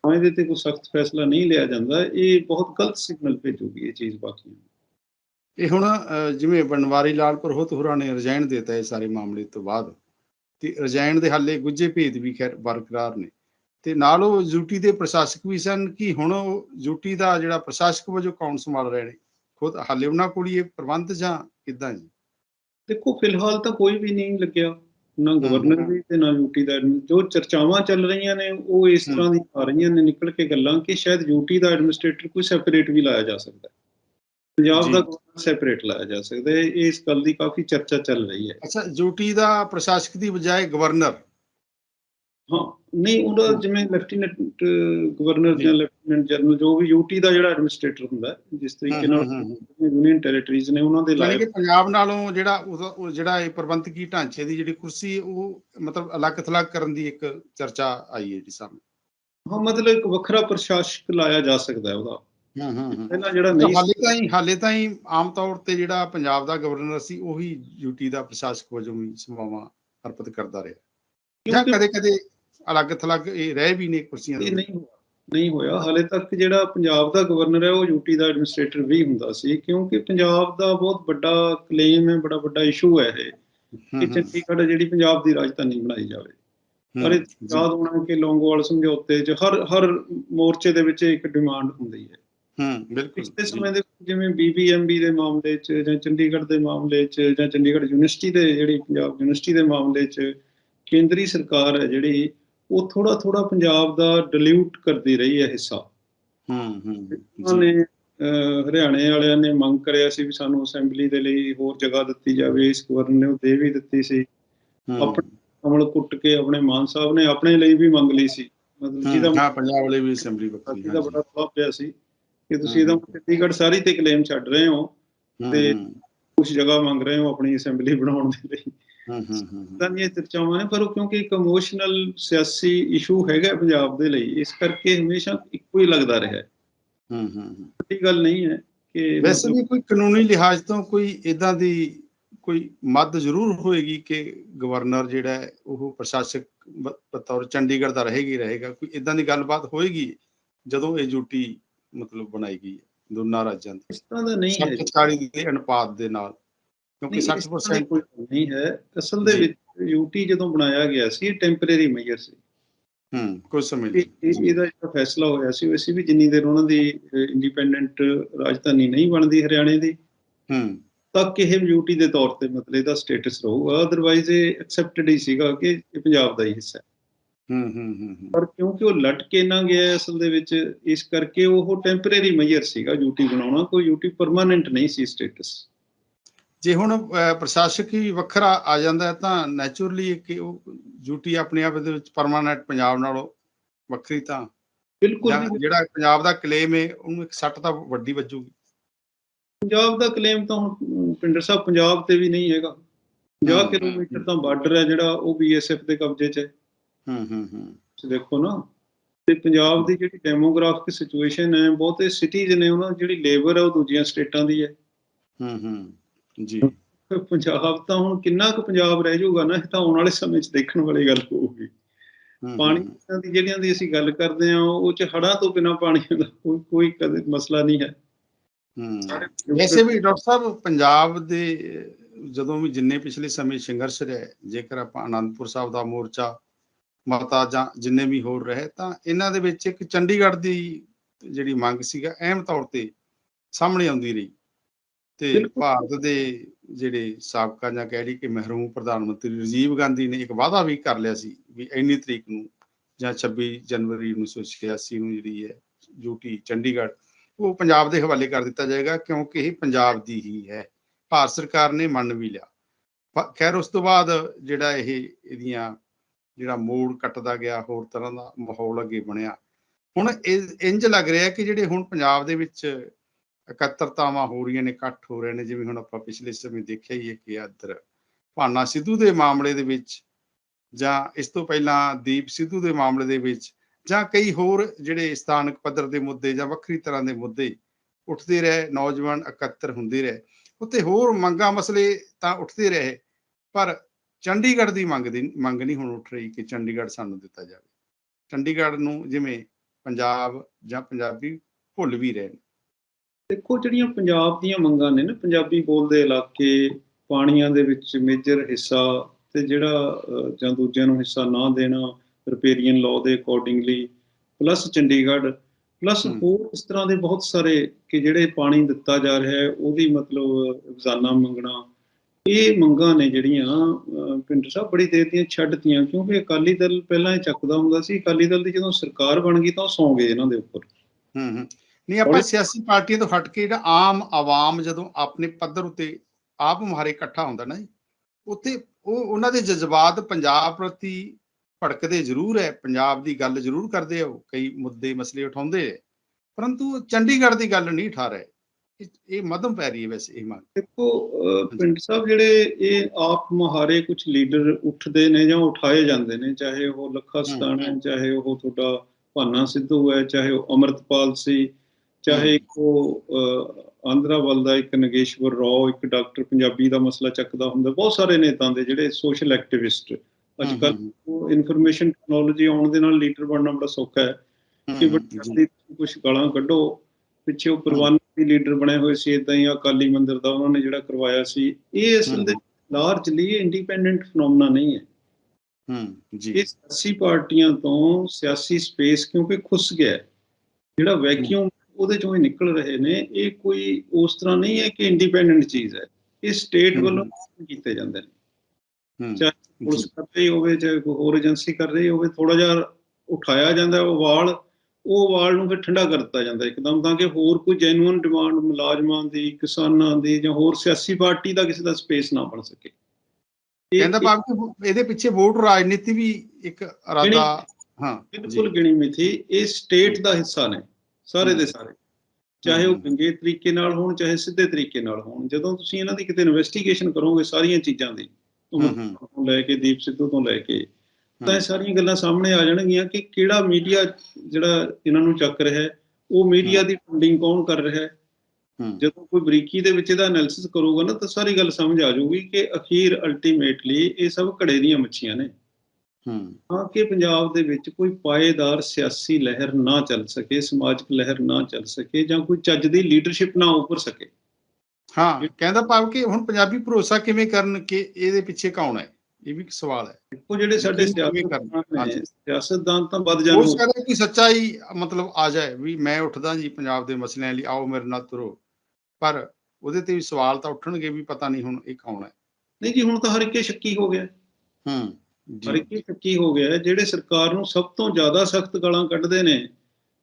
ਤਾਂ ਇਹਦੇ ਤੇ ਕੋਈ ਸਖਤ ਫੈਸਲਾ ਨਹੀਂ ਲਿਆ ਜਾਂਦਾ। ਇਹ ਬਹੁਤ ਗਲਤ ਸਿਗਨਲ ਭੇਜੂਗੀ ਇਹ ਚੀਜ਼ ਬਾਕੀ ਇਹ ਹੁਣ ਜਿਵੇਂ ਬਨਵਾਰੀ ਲਾਲ ਪ੍ਰੋਹਤ ਹੋਰਾਂ ਨੇ ਰਿਜ਼ਾਈਨ ਦਿੱਤਾ ਇਹ ਸਾਰੇ ਮਾਮਲੇ ਤੋਂ ਬਾਅਦ ਤੇ ਰਿਜ਼ਾਈਨ ਦੇ ਹਾਲੇ ਗੁੱਜੇ ਭੇਦ ਵੀ ਖੈਰ ਬਰਕਰਾਰ ਨੇ। ਤੇ ਨਾਲ ਉਹ ਯੂਟੀ ਦੇ ਪ੍ਰਸ਼ਾਸਕ ਵੀ ਸਨ ਕਿ ਹੁਣ ਉਹ ਯੂਟੀ ਦਾ ਜਿਹੜਾ ਪ੍ਰਸ਼ਾਸਕ ਵਜੋਂ ਕੌਣ ਸੰਭਾਲ ਰਹੇ ਨੇ? ਖੁਦ ਹਾਲੇ ਉਹਨਾਂ ਕੋਲ ਇਹ ਪ੍ਰਬੰਧ ਜਾਂ ਕਿੱਦਾਂ ਜੀ? ਦੇਖੋ ਫਿਲਹਾਲ ਤਾਂ ਕੋਈ ਵੀ ਨਹੀਂ ਲੱਗਿਆ। ਨਾ ਗਵਰਨਰ। ਵੀ ਤੇ ਨਾ ਯੂਟੀ ਦਾ ਜੋ ਚਰਚਾਵਾਂ ਚੱਲ ਰਹੀਆਂ ਨੇ ਉਹ ਇਸ ਤਰ੍ਹਾਂ ਦੀ ਆ ਰਹੀਆਂ ਨੇ ਨਿਕਲ ਕੇ ਗੱਲਾਂ ਕਿ ਸ਼ਾਇਦ ਯੂਟੀ ਦਾ ਐਡਮਿਨਿਸਟ੍ਰੇਟਰ ਕੋਈ ਸੈਪਰੇਟ ਵੀ ਲਾਇਆ ਜਾ ਸਕਦਾ। ਹੈ ਪੰਜਾਬ। ਦਾ ਗਵਰਨਰ ਸੈਪਰੇਟ ਲਾਇਆ ਜਾ ਸਕਦਾ। ਹੈ ਇਸ ਗੱਲ ਦੀ ਕਾਫੀ ਚਰਚਾ ਚੱਲ ਰਹੀ ਹੈ। ਅੱਛਾ ਯੂਟੀ ਦਾ ਪ੍ਰਸ਼ਾਸਕ ਦੀ ਬਜਾਏ ਗਵਰਨਰ ਹਾਂ ਨਹੀਂ ਉਹਦਾ ਹਾਂ। ਜਿਵੇਂ lieutenant governor ji. Lieutenant general ਜੋ ਵੀ ਯੂਟੀ ਦਾ ਜਿਹੜਾ ਐਡਮਿਨਿਸਟ੍ਰੇਟਰ ਹੁੰਦਾ ਹੈ, ਜਿਸ ਤਰੀਕੇ ਨਾਲ ਯੂਨੀਅਨ ਟੈਰੀਟਰੀਜ਼ ਨੇ ਉਹਨਾਂ ਦੇ ਲਾਇਕ ਕਿ ਪੰਜਾਬ ਨਾਲੋਂ ਜਿਹੜਾ ਉਹ ਜਿਹੜਾ ਇਹ ਪ੍ਰਬੰਧਕੀ ਢਾਂਚੇ ਦੀ ਜਿਹੜੀ ਕੁਰਸੀ ਉਹ ਮਤਲਬ ਅਲੱਗ ਥਲੱਗ ਕਰਨ ਦੀ ਇੱਕ ਚਰਚਾ ਆਈ ਹੈ ਜੀ ਸਾਹਮਣੇ। ਹਾਂ ਮਤਲਬ ਇੱਕ ਵੱਖਰਾ ਪ੍ਰਸ਼ਾਸਕ ਲਾਇਆ ਜਾ ਸਕਦਾ ਹੈ ਉਹਦਾ। ਹਮ ਹਮ ਪਹਿਲਾਂ ਜਿਹੜਾ ਨਹੀਂ ਹਾਲੇ ਤਾਂ ਹੀ ਹਾਲੇ ਤਾਂ ਹੀ ਆਮ ਤੌਰ ਤੇ ਜਿਹੜਾ ਪੰਜਾਬ ਦਾ ਗਵਰਨਰ ਸੀ ਉਹੀ ਯੂਟੀ ਦਾ ਪ੍ਰਸ਼ਾਸਕ ਵਜੋਂ ਵੀ ਸੇਵਾਵਾਂ ਅਰਪਿਤ ਕਰਦਾ ਰਿਹਾ। ਜਾਂ ਕਿਉਂਕਿ ਕਦੇ ਕਦੇ ਅਲੱਗ ਥਲੱਗ ਇਹ ਰਹਿ ਵੀ ਨੇ ਕੁਰਸੀਆਂ ਦੇ ਨਹੀਂ ਹੋਇਆ ਨਹੀਂ ਹੋਇਆ। ਹਾਲੇ ਤੱਕ ਜਿਹੜਾ ਪੰਜਾਬ ਦਾ ਗਵਰਨਰ ਹੈ ਉਹ ਯੂਟੀ ਦਾ ਐਡਮਿਨਿਸਟ੍ਰੇਟਰ ਵੀ ਹੁੰਦਾ ਸੀ ਕਿਉਂਕਿ ਪੰਜਾਬ ਦਾ ਬਹੁਤ ਵੱਡਾ ਕਲੇਮ ਹੈ ਬੜਾ ਵੱਡਾ ਇਸ਼ੂ ਹੈ ਇਹ ਕਿ ਚੰਡੀਗੜ੍ਹ ਜਿਹੜੀ ਪੰਜਾਬ ਦੀ ਰਾਜਧਾਨੀ ਬਣਾਈ ਜਾਵੇ। ਪਰ ਇਹ ਯਾਦ ਹੋਣਾ ਕਿ ਲੌਂਗੋਵਾਲ ਸਮਝੌਤੇ 'ਚ ਹਰ ਹਰ ਮੋਰਚੇ ਦੇ ਵਿੱਚ ਇੱਕ ਡਿਮਾਂਡ ਹੁੰਦੀ ਹੈ। ਹਮ ਬਿਲਕੁਲ ਪਿਛਲੇ ਸਮੇਂ ਦੇ ਵਿੱਚ ਜਿਵੇਂ ਬੀਬੀਐਮਬੀ ਦੇ ਮਾਮਲੇ 'ਚ ਜਾਂ ਚੰਡੀਗੜ੍ਹ ਦੇ ਮਾਮਲੇ 'ਚ ਜਾਂ ਚੰਡੀਗੜ੍ਹ ਯੂਨੀਵਰਸਿਟੀ ਦੇ ਜਿਹੜੀ ਪੰਜਾਬ ਯੂਨੀਵਰਸਿਟੀ ਦੇ ਮਾਮਲੇ 'ਚ ਕੇਂਦਰੀ ਸਰਕਾਰ ਹੈ ਜਿਹੜੀ ਉਹ ਥੋੜਾ ਥੋੜਾ ਪੰਜਾਬ ਦਾ ਡਿਲੂਟ ਕਰਦੀ ਰਹੀ ਹੈ ਹਿੱਸਾ। ਹੂੰ ਹੂੰ ਉਹਨਾਂ ਹਰਿਆਣੇ ਵਾਲਿਆਂ ਨੇ ਮੰਗ ਕਰਿਆ ਸੀ ਵੀ ਸਾਨੂੰ ਅਸੈਂਬਲੀ ਦੇ ਲਈ ਹੋਰ ਜਗ੍ਹਾ ਦਿੱਤੀ ਜਾਵੇ ਇਸ ਗਵਰਨਰ ਨੇ ਉਹ ਦੇ ਵੀ ਦਿੱਤੀ ਸੀ। ਆਪਣੇ ਕਮਲ ਕੁੱਟ ਕੇ ਆਪਣੇ ਮਾਨ ਸਾਹਿਬ ਨੇ ਆਪਣੇ ਲਈ ਵੀ ਮੰਗ ਲਈ ਸੀ। ਮਤਲਬ ਜਿਹਦਾ ਹਾਂ ਪੰਜਾਬ ਵਾਲੇ ਵੀ ਅਸੈਂਬਲੀ ਜਿਹਦਾ ਬੜਾ ਪਿਆ ਸੀ ਕਿ ਤੁਸੀਂ ਇਹਦਾ ਚੰਡੀਗੜ੍ਹ ਸਾਰੀ ਤੇ ਕਲੇਮ ਛੱਡ ਰਹੇ ਹੋ ਤੇ ਕੁਝ ਜਗ੍ਹਾ ਮੰਗ ਰਹੇ ਹੋ ਆਪਣੀ ਅਸੈਂਬਲੀ ਬਣਾਉਣ ਦੇ ਲਈ। ਹੂੰ ਹੂੰ ਹੂੰ ਤਾਂ ਇਹ ਚਰਚਾਵਾਂ ਨੇ ਪਰ ਉਹ ਕਿਉਂਕਿ ਇੱਕ ਇਮੋਸ਼ਨਲ ਸਿਆਸੀ ਇਸ਼ੂ ਹੈਗਾ ਪੰਜਾਬ ਦੇ ਲਈ ਇਸ ਕਰਕੇ ਹਮੇਸ਼ਾ ਇੱਕੋ ਹੀ ਲੱਗਦਾ ਰਿਹਾ। ਹੈ ਹੂੰ ਵੱਡੀ ਗੱਲ ਨਹੀਂ ਹੈ ਕਿ ਵੈਸੇ ਵੀ ਕੋਈ ਕਾਨੂੰਨੀ ਲਿਹਾਜ਼ ਤੋਂ ਕੋਈ ਇਦਾਂ ਦੀ ਕੋਈ ਮੱਦ ਜ਼ਰੂਰ ਹੋਏਗੀ ਕਿ ਗਵਰਨਰ ਜਿਹੜਾ ਉਹ ਪ੍ਰਸ਼ਾਸਕ ਬਤੌਰ ਚੰਡੀਗੜ੍ਹ ਦਾ ਰਹੇਗੀ ਰਹੇਗਾ ਕੋਈ ਇਦਾਂ ਦੀ ਗੱਲਬਾਤ ਹੋਏਗੀ ਜਦੋਂ ਇਹ ਯੂਟੀ ਮਤਲਬ ਬਣਾਈ ਗਈ ਹੈ ਦੋਨਾਂ ਰਾਜਾਂ ਦੀ? ਇਸ ਤਰ੍ਹਾਂ ਦਾ ਨਹੀਂ ਹੈ। 40 ਦੇ ਅਨੁਪਾਤ ਦੇ ਨਾਲ। ਕਿਉਂਕਿ ਨਹੀਂ, ਇਸ ਤਰ੍ਹਾਂ ਦੀ 60% ਕੋਈ ਨਹੀਂ ਹੈ। ਅਸਲ ਦੇ। ਵਿੱਚ ਯੂਟੀ ਜਦੋਂ ਬਣਾਇਆ ਗਿਆ ਸੀ ਟੈਂਪਰੇਰੀ ਮੇਜਰ ਸੀ। ਹੂੰ ਕੁਝ ਸਮੇਂ ਲਈ। ਇਹ- ਇਹ- ਇਹਦਾ ਜਿਹੜਾ ਫੈਸਲਾ ਹੋਇਆ ਸੀ ਵੈਸੇ ਵੀ ਜਿੰਨੀ ਦੇਰ ਉਹਨਾਂ ਦੀ ਇੰਡੀਪੈਂਡੈਂਟ ਰਾਜਧਾਨੀ ਨਹੀਂ ਬਣਦੀ ਹਰਿਆਣੇ ਦੀ ਹੂੰ। ਤੱਕ ਇਹ ਯੂਟੀ ਦੇ ਤੌਰ ਤੇ ਮਤਲਬ ਇਹਦਾ ਸਟੇਟਸ ਰਹੂਗਾ। ਅਦਰਵਾਈਜ਼ ਇਹ ਐਕਸੈਪਟਡ ਹੀ ਸੀਗਾ ਕਿ ਇਹ ਪੰਜਾਬ ਦਾ ਹੀ ਹਿੱਸਾ ਹੈ। ਹੂੰ ਹੂੰ ਹੂੰ ਪਰ ਕਿਉਂਕਿ ਉਹ ਲਟ ਕੇ ਨਾ ਗਿਆ ਅਸਲ ਦੇ ਵਿੱਚ ਇਸ ਕਰਕੇ ਉਹ ਟੈਂਪਰੇਰੀ ਮੇਜਰ ਸੀਗਾ। ਯੂਟੀ ਬਣਾਉਣਾ ਕੋਈ ਯੂਟੀ ਪਰਮਾਨੈਂਟ ਨਹੀਂ ਸੀ ਸਟੇਟਸ ਜੇ ਹੁਣ ਪ੍ਰਸ਼ਾਸਕ ਹੀ ਵੱਖਰਾ ਆ ਜਾਂਦਾ ਤਾਂ ਨੈਚੁਰਲੀ ਕਿ ਉਹ ਯੂਟੀ ਆਪਣੇ ਆਪ ਦੇ ਵਿੱਚ ਪਰਮਾਨੈਂਟ ਪੰਜਾਬ ਨਾਲੋਂ ਵੱਖਰੀ ਤਾਂ ਬਿਲਕੁਲ ਜਿਹੜਾ ਪੰਜਾਬ ਦਾ ਕਲੇਮ ਹੈ ਉਹਨੂੰ ਇੱਕ ਸੱਟ ਤਾਂ ਵੱਡੀ ਵੱਜੂਗੀ। ਪੰਜਾਬ ਦਾ ਕਲੇਮ ਤਾਂ ਹੁਣ ਪਿੰਡਰ ਸਾਹਿਬ ਪੰਜਾਬ ਤੇ ਵੀ ਨਹੀਂ ਹੈਗਾ। 50 ਹਮ, ਕਿਲੋਮੀਟਰ ਤਾਂ ਬਾਰਡਰ ਹੈ ਜਿਹੜਾ ਉਹ ਬੀਐਸਐਫ ਦੇ ਕਬਜ਼ੇ 'ਚ ਹੈ। ਹੂੰ ਹੂੰ ਹੂੰ। ਤੁਸੀਂ ਦੇਖੋ ਨਾ ਤੇ ਪੰਜਾਬ ਦੀ ਜਿਹੜੀ ਡੈਮੋਗ੍ਰਾਫਿਕ ਸਿਚੁਏਸ਼ਨ ਹੈ ਬਹੁਤੇ ਸਿਟੀਜ਼ ਨੇ ਉਹਨਾਂ ਦੀ ਜਿਹੜੀ ਲੇਬਰ ਹੈ ਉਹ ਦੂਜੀਆਂ ਸਟੇਟਾਂ ਦੀ ਹੈ। ਹੂੰ ਹੂੰ। ਜੀ। ਪੰਜਾਬ ਤਾਂ ਹੁਣ ਕਿੰਨਾ ਕੁ ਪੰਜਾਬ ਰਹਿ ਜਾਊਗਾ ਨਾ ਇਹ ਤਾਂ ਆਉਣ ਵਾਲੇ ਸਮੇਂ 'ਚ ਦੇਖਣ ਵਾਲੀ ਗੱਲ ਹੋਊਗੀ। ਪਾਣੀ ਦੀ ਜਿਹੜੀਆਂ ਦੀ ਅਸੀਂ ਗੱਲ ਕਰਦੇ ਹਾਂ ਉਹ ਚ ਹੜਾਂ ਤੋਂ ਬਿਨਾ ਪਾਣੀ ਦਾ ਕੋਈ ਕੋਈ ਕਦੇ ਮਸਲਾ ਨਹੀਂ ਹੈ। ਹੂੰ। ਵੈਸੇ ਵੀ ਡਾਕਟਰ ਸਾਹਿਬ ਪੰਜਾਬ ਦੇ ਜਦੋਂ ਵੀ ਜਿੰਨੇ ਪਿਛਲੇ ਸਮੇਂ ਸੰਘਰਸ਼ ਰਹੇ ਜੇਕਰ ਆਪਾਂ ਆਨੰਦਪੁਰ ਸਾਹਿਬ ਦਾ ਮੋਰਚਾ ਮਾਤਾ ਜਾਂ ਜਿੰਨੇ ਵੀ ਹੋਰ ਰਹੇ ਤਾਂ ਇਹਨਾਂ ਦੇ ਵਿੱਚ ਇੱਕ ਚੰਡੀਗੜ੍ਹ ਦੀ ਜਿਹੜੀ ਮੰਗ ਸੀਗਾ ਅਹਿਮ ਤੌਰ ਤੇ ਸਾਹਮਣੇ ਆਉਂਦੀ ਰਹੀ। ਤੇ। ਭਾਰਤ ਦੇ ਜਿਹੜੇ ਸਾਬਕਾ ਜਾਂ ਕਹਿ ਲਈ ਕਿ ਮਹਿਰੂਮ ਪ੍ਰਧਾਨ ਮੰਤਰੀ ਰਾਜੀਵ ਗਾਂਧੀ ਨੇ ਇੱਕ ਵਾਅਦਾ ਵੀ ਕਰ ਲਿਆ ਸੀ ਵੀ ਇੰਨੀ ਤਰੀਕ ਨੂੰ ਜਾਂ 26 ਜਨਵਰੀ 1986 ਨੂੰ ਜਿਹੜੀ ਹੈ ਯੂਟੀ ਚੰਡੀਗੜ੍ਹ ਉਹ ਪੰਜਾਬ ਦੇ ਹਵਾਲੇ ਕਰ ਦਿੱਤਾ ਜਾਏਗਾ ਕਿਉਂਕਿ ਇਹ ਪੰਜਾਬ ਦੀ ਹੀ ਹੈ। ਭਾਰਤ ਸਰਕਾਰ ਨੇ ਮੰਨ ਵੀ ਲਿਆ। ਖੈਰ ਉਸ ਤੋਂ ਬਾਅਦ ਜਿਹੜਾ ਇਹ ਇਹਦੀਆਂ ਜਿਹੜਾ ਮੋੜ ਕੱਟਦਾ ਗਿਆ ਹੋਰ ਤਰ੍ਹਾਂ ਦਾ ਮਾਹੌਲ ਅੱਗੇ ਬਣਿਆ। ਹੁਣ ਇਹ ਇੰਜ ਲੱਗ ਰਿਹਾ ਕਿ ਜਿਹੜੇ ਹੁਣ ਪੰਜਾਬ ਦੇ ਵਿੱਚ ਇਕੱਤਰਤਾਵਾਂ ਹੋ ਰਹੀਆਂ ਨੇ, ਇਕੱਠ ਹੋ ਰਹੇ ਨੇ, ਜਿਵੇਂ ਹੁਣ ਆਪਾਂ ਪਿਛਲੇ ਸਮੇਂ ਦੇਖਿਆ ਹੀ ਹੈ ਕਿ ਇੱਧਰ ਭਾਨਾ ਸਿੱਧੂ ਦੇ ਮਾਮਲੇ ਦੇ ਵਿੱਚ ਜਾਂ ਇਸ ਤੋਂ ਪਹਿਲਾਂ ਦੀਪ ਸਿੱਧੂ ਦੇ ਮਾਮਲੇ ਦੇ ਵਿੱਚ ਜਾਂ ਕਈ ਹੋਰ ਜਿਹੜੇ ਸਥਾਨਕ ਪੱਧਰ ਦੇ ਮੁੱਦੇ ਜਾਂ ਵੱਖਰੀ ਤਰ੍ਹਾਂ ਦੇ ਮੁੱਦੇ ਉੱਠਦੇ ਰਹੇ, ਨੌਜਵਾਨ ਇਕੱਤਰ ਹੁੰਦੇ ਰਹੇ, ਉੱਤੇ ਹੋਰ ਮੰਗਾਂ ਮਸਲੇ ਤਾਂ ਉੱਠਦੇ ਰਹੇ, ਪਰ ਚੰਡੀਗੜ੍ਹ ਦੀ ਮੰਗ ਦੀ ਮੰਗ ਨਹੀਂ ਹੁਣ ਉੱਠ ਰਹੀ ਕਿ ਚੰਡੀਗੜ੍ਹ ਸਾਨੂੰ ਦਿੱਤਾ ਜਾਵੇ। ਚੰਡੀਗੜ੍ਹ ਨੂੰ ਜਿਵੇਂ ਪੰਜਾਬ ਜਾਂ ਪੰਜਾਬੀ ਭੁੱਲ ਵੀ ਰਹੇ ਨੇ। ਦੇਖੋ ਜਿਹੜੀਆਂ ਪੰਜਾਬ ਦੀਆਂ ਮੰਗਾਂ ਨੇ ਨਾ ਪੰਜਾਬੀ ਬੋਲਦੇ ਇਲਾਕੇ ਪਾਣੀਆਂ ਦੇ ਵਿੱਚ ਮੇਜਰ ਹਿੱਸਾ ਤੇ ਜਿਹੜਾ ਜਾਂ ਦੂਜਿਆਂ ਨੂੰ ਹਿੱਸਾ ਨਾ ਦੇਣਾ ਰਿਪੇਰੀਅਨ ਲਾਅ ਦੇ ਅਕੋਰਡਿੰਗਲੀ ਪਲੱਸ ਚੰਡੀਗੜ੍ਹ ਪਲੱਸ। ਹੋਰ ਇਸ ਤਰ੍ਹਾਂ ਦੇ ਬਹੁਤ ਸਾਰੇ ਕਿ ਜਿਹੜੇ ਪਾਣੀ ਦਿੱਤਾ ਜਾ ਰਿਹਾ ਹੈ ਉਹਦੀ ਮਤਲਬ ਰੋਜ਼ਾਨਾ ਮੰਗਣਾ ਇਹ ਮੰਗਾਂ ਨੇ ਜਿਹੜੀਆਂ ਪਿੰਡਰ ਸਾਹਿਬ ਬੜੀ ਦੇਰ ਦੀਆਂ ਛੱਡਤੀਆਂ ਕਿਉਂਕਿ ਅਕਾਲੀ ਦਲ ਪਹਿਲਾਂ ਇਹ ਚੱਕਦਾ ਹੁੰਦਾ ਸੀ ਅਕਾਲੀ ਦਲ ਦੀ ਜਦੋਂ ਸਰਕਾਰ ਬਣ ਗਈ ਤਾਂ ਉਹ ਸੌਂ ਗਏ ਇਹਨਾਂ ਦੇ ਉੱਪਰ ਹੂੰ ਹੂੰ ਨਹੀਂ ਆਪਾਂ ਸਿਆਸੀ ਪਾਰਟੀਆਂ ਤੋਂ ਹਟ ਕੇ ਜਿਹੜਾ ਆਮ ਆਵਾਮ ਜਦੋਂ ਆਪਣੇ ਪੱਧਰ ਉਤੇ ਆਪ ਮੁਹਾਰੇ ਇਕੱਠਾ ਹੁੰਦਾ ਨਾ ਜੀ ਉੱਥੇ ਉਹ ਉਹਨਾਂ ਦੇ ਜਜ਼ਬਾਤ ਪੰਜਾਬ ਪ੍ਰਤੀ ਭੜਕਦੇ ਜ਼ਰੂਰ ਹੈ ਪੰਜਾਬ ਦੀ ਗੱਲ ਜ਼ਰੂਰ ਕਰਦੇ ਆ ਉਹ ਕਈ ਮੁੱਦੇ ਮਸਲੇ ਉਠਾਉਂਦੇ ਪਰੰਤੂ ਚੰਡੀਗੜ੍ਹ ਦੀ ਗੱਲ ਨਹੀਂ ਉਠਾ ਰਹੇ। ਇਹ- ਮਧਮ ਪੈ ਰਹੀ ਹੈ ਵੈਸੇ ਇਹ ਮੰਗ। ਦੇਖੋ ਪਿੰਡ ਸਾਹਿਬ ਜਿਹੜੇ ਇਹ ਆਪ ਮੁਹਾਰੇ ਕੁਝ ਲੀਡਰ ਉੱਠਦੇ ਨੇ ਜਾਂ ਉਠਾਏ ਜਾਂਦੇ ਨੇ ਚਾਹੇ ਉਹ ਲੱਖਾ ਸਤਾਣਾ ਚਾਹੇ ਉਹ ਤੁਹਾਡਾ ਭਾਨਾ ਸਿੱਧੂ ਹੈ ਚਾਹੇ ਉਹ ਅਮਰਤਪਾਲ ਸੀ ਚਾਹੇ ਇੱਕ ਉਹ ਆਂਧਰਾ ਵੱਲ ਦਾ ਇੱਕ ਨਗੇਸ਼ਵਰ ਰਾਓ ਇੱਕ ਡਾਕਟਰ ਪੰਜਾਬੀ ਦਾ ਮਸਲਾ ਚੱਕਦਾ ਹੁੰਦਾ ਬਹੁਤ ਸਾਰੇ ਨੇਤਾ ਦੇ ਜਿਹੜੇ ਸੋਸ਼ਲ ਐਕਟਿਵਿਸਟ ਅੱਜ ਹਮ, ਉਹ ਇਨਫੋਰਮੇਸ਼ਨ ਟੈਕਨੋਲੋਜੀ ਆਉਣ ਦੇ ਨਾਲ ਲੀਡਰ ਬਣਨਾ ਬੜਾ ਸੌਖਾ ਹੈ। ਕਿ ਜੀ। ਕੁਝ ਗਾਲਾਂ ਕੱਢੋ ਪਿੱਛੇ ਉਹ ਪ੍ਰਵਾਨੀ ਦੀ ਲੀਡਰ ਬਣੇ ਹੋਏ ਸੀ ਇਦਾਂ ਹੀ ਅਕਾਲੀ ਮੰਦਿਰ ਦਾ ਉਹਨਾਂ ਨੇ ਜਿਹੜਾ ਕਰਵਾਇਆ ਸੀ। ਇਹ ਅਸਲ ਦੇ ਲਾਰਜਲੀ ਇੰਡੀਪੈਂਡੈਂਟ ਫਨੋਮਨਾ ਨਹੀਂ ਹੈ। ਹੂੰ ਜੀ। ਇਹ ਸਿਆਸੀ ਪਾਰਟੀਆਂ ਤੋਂ ਸਿਆਸੀ ਸਪੇਸ ਕਿਉਂਕਿ ਖੁੱਸ ਗਿਆ। ਜਿਹੜਾ ਵੈਕਿਊਮ ਉਹਦੇ ਚੋਂ ਹੀ ਨਿਕਲ ਰਹੇ ਨੇ। ਇਹ ਕੋਈ ਉਸ ਤਰ੍ਹਾਂ ਨਹੀਂ ਹੈ ਕਿ ਇੰਡੀਪੈਂਡੈਂਟ ਚੀਜ਼ ਹੈ। ਇਹ ਸਟੇਟ। ਵੱਲੋਂ ਕੀਤੇ ਜਾਂਦੇ ਨੇ। ਹੂੰ। ਚਾਹੇ ਪੁਲਿਸ ਕਰ ਰਹੀ ਹੋਵੇ ਚਾਹੇ ਕੋਈ ਹੋਰ ਏਜੰਸੀ ਕਰ ਰਹੀ ਹੋਵੇ ਥੋੜਾ ਜਿਹਾ ਉਠਾਇਆ ਜਾਂਦਾ ਉਹ ਵਾਲ। ਉਹ ਵਾਲ ਨੂੰ ਫਿਰ ਠੰਡਾ ਕਰ ਦਿੱਤਾ ਜਾਂਦਾ ਇੱਕਦਮ ਤਾਂ ਕਿ ਹੋਰ ਕੋਈ ਜੈਨੂਇਨ ਡਿਮਾਂਡ ਮੁਲਾਜ਼ਮਾਂ ਦੀ ਕਿਸਾਨਾਂ ਦੀ ਜਾਂ ਹੋਰ ਸਿਆਸੀ ਪਾਰਟੀ ਦਾ ਕਿਸੇ ਦਾ ਸਪੇਸ ਨਾ ਬਣ ਸਕੇ। ਇਹ- ਕਹਿੰਦਾ ਭਾਵ ਕਿ ਇਹਦੇ ਪਿੱਛੇ ਵੋਟ ਰਾਜਨੀਤੀ ਵੀ ਇੱਕ ਇਰਾਦਾ ਹਾਂ ਬਿਲਕੁਲ ਗਿਣੀ ਮਿਥੀ ਇਹ ਸਟੇਟ ਦਾ ਹਿੱਸਾ ਨੇ। ਸਾਰੇ ਦੇ ਸਾਰੇ। ਚਾਹੇ ਉਹ। ਚੰਗੇ ਤਰੀਕੇ ਨਾਲ ਹੋਣ ਚਾਹੇ ਸਿੱਧੇ ਤਰੀਕੇ ਨਾਲ ਹੋਣ। ਜਦੋਂ ਤੁਸੀਂ ਇਹਨਾਂ ਦੀ ਕਿਤੇ ਇਨਵੈਸਟੀਗੇਸ਼ਨ ਕਰੋਗੇ ਸਾਰੀਆਂ ਚੀਜ਼ਾਂ ਦੀ। ਤੋਂ ਲੈ ਕੇ ਦੀਪ ਸਿੱਧੂ ਤੋਂ ਲੈ ਕੇ ਤਾਂ ਇਹ ਸਾਰੀਆਂ ਗੱਲਾਂ ਸਾਹਮਣੇ ਆ ਜਾਣਗੀਆਂ ਕਿ ਕਿਹੜਾ ਮੀਡੀਆ ਜਿਹੜਾ ਇਹਨਾਂ ਨੂੰ ਚੱਕ ਰਿਹਾ ਹੈ ਉਹ ਮੀਡੀਆ ਦੀ ਫੰਡਿੰਗ ਕੌਣ ਕਰ ਰਿਹਾ ਹੈ? ਜਦੋਂ ਕੋਈ ਬਰੀਕੀ ਦੇ ਵਿੱਚ ਇਹਦਾ ਐਨਾਲਿਸਿਸ ਕਰੂਗਾ ਨਾ ਤਾਂ ਸਾਰੀ ਗੱਲ ਸਮਝ ਆ ਜਾਊਗੀ ਕਿ ਅਖੀਰ ਅਲਟੀਮੇਟਲੀ ਇਹ ਸਭ ਘੜੇ ਦੀਆਂ ਮੱਛੀਆਂ ਨੇ। ਹਮ, ਤਾਂ ਕਿ ਪੰਜਾਬ ਦੇ ਵਿੱਚ ਕੋਈ ਪਾਏਦਾਰ ਸਿਆਸੀ ਲਹਿਰ ਨਾ ਚੱਲ ਸਕੇ ਸਮਾਜਿਕ ਲਹਿਰ ਨਾ ਚੱਲ ਸਕੇ ਜਾਂ ਕੋਈ ਚੱਜ ਦੀ ਲੀਡਰਸ਼ਿਪ ਨਾ ਉੱਭਰ ਸਕੇ। ਹਾਂ ਕਹਿੰਦਾ ਭਾਵ ਕਿ ਹੁਣ ਪੰਜਾਬੀ ਭਰੋਸਾ ਕਿਵੇਂ ਕਰਨ ਕਿ ਇਹਦੇ ਪਿੱਛੇ ਕੌਣ ਹੈ? ਇਹ ਵੀ ਇੱਕ ਸਵਾਲ ਹੈ। ਉਹ ਜਿਹੜੇ ਸਾਡੇ? ਸਿਆਸਤਦਾਨ ਤਾਂ ਵੱਧ ਹੋ ਜਾਣ ਸਕਦਾ ਕਿ ਸੱਚਾਈ ਮਤਲਬ ਆ ਜਾਏ ਵੀ ਮੈਂ ਉੱਠਦਾ ਜੀ ਪੰਜਾਬ ਦੇ ਮਸਲਿਆਂ ਲਈ ਆਓ ਮੇਰੇ ਨਾਲ ਤੁਰੋ। ਪਰ ਉਹਦੇ ਤੇ ਵੀ ਸਵਾਲ ਤਾਂ ਉੱਠਣਗੇ ਵੀ ਪਤਾ ਨਹੀਂ ਹੁਣ ਇਹ ਕੌਣ ਹੈ। ਨਹੀਂ ਜੀ ਹੁਣ ਤਾਂ ਹਰ ਇੱਕੇ ਸ਼ੱਕੀ ਹੋ ਗਿਆ। ਹੂੰ। ਜੀ। ਇੱਕੇ ਸ਼ੱਕੀ ਹੋ ਗਿਆ। ਜਿਹੜੇ ਸਰਕਾਰ ਨੂੰ ਸਭ ਤੋਂ ਜ਼ਿਆਦਾ ਸਖਤ ਗਾਲਾਂ ਕੱਢਦੇ ਨੇ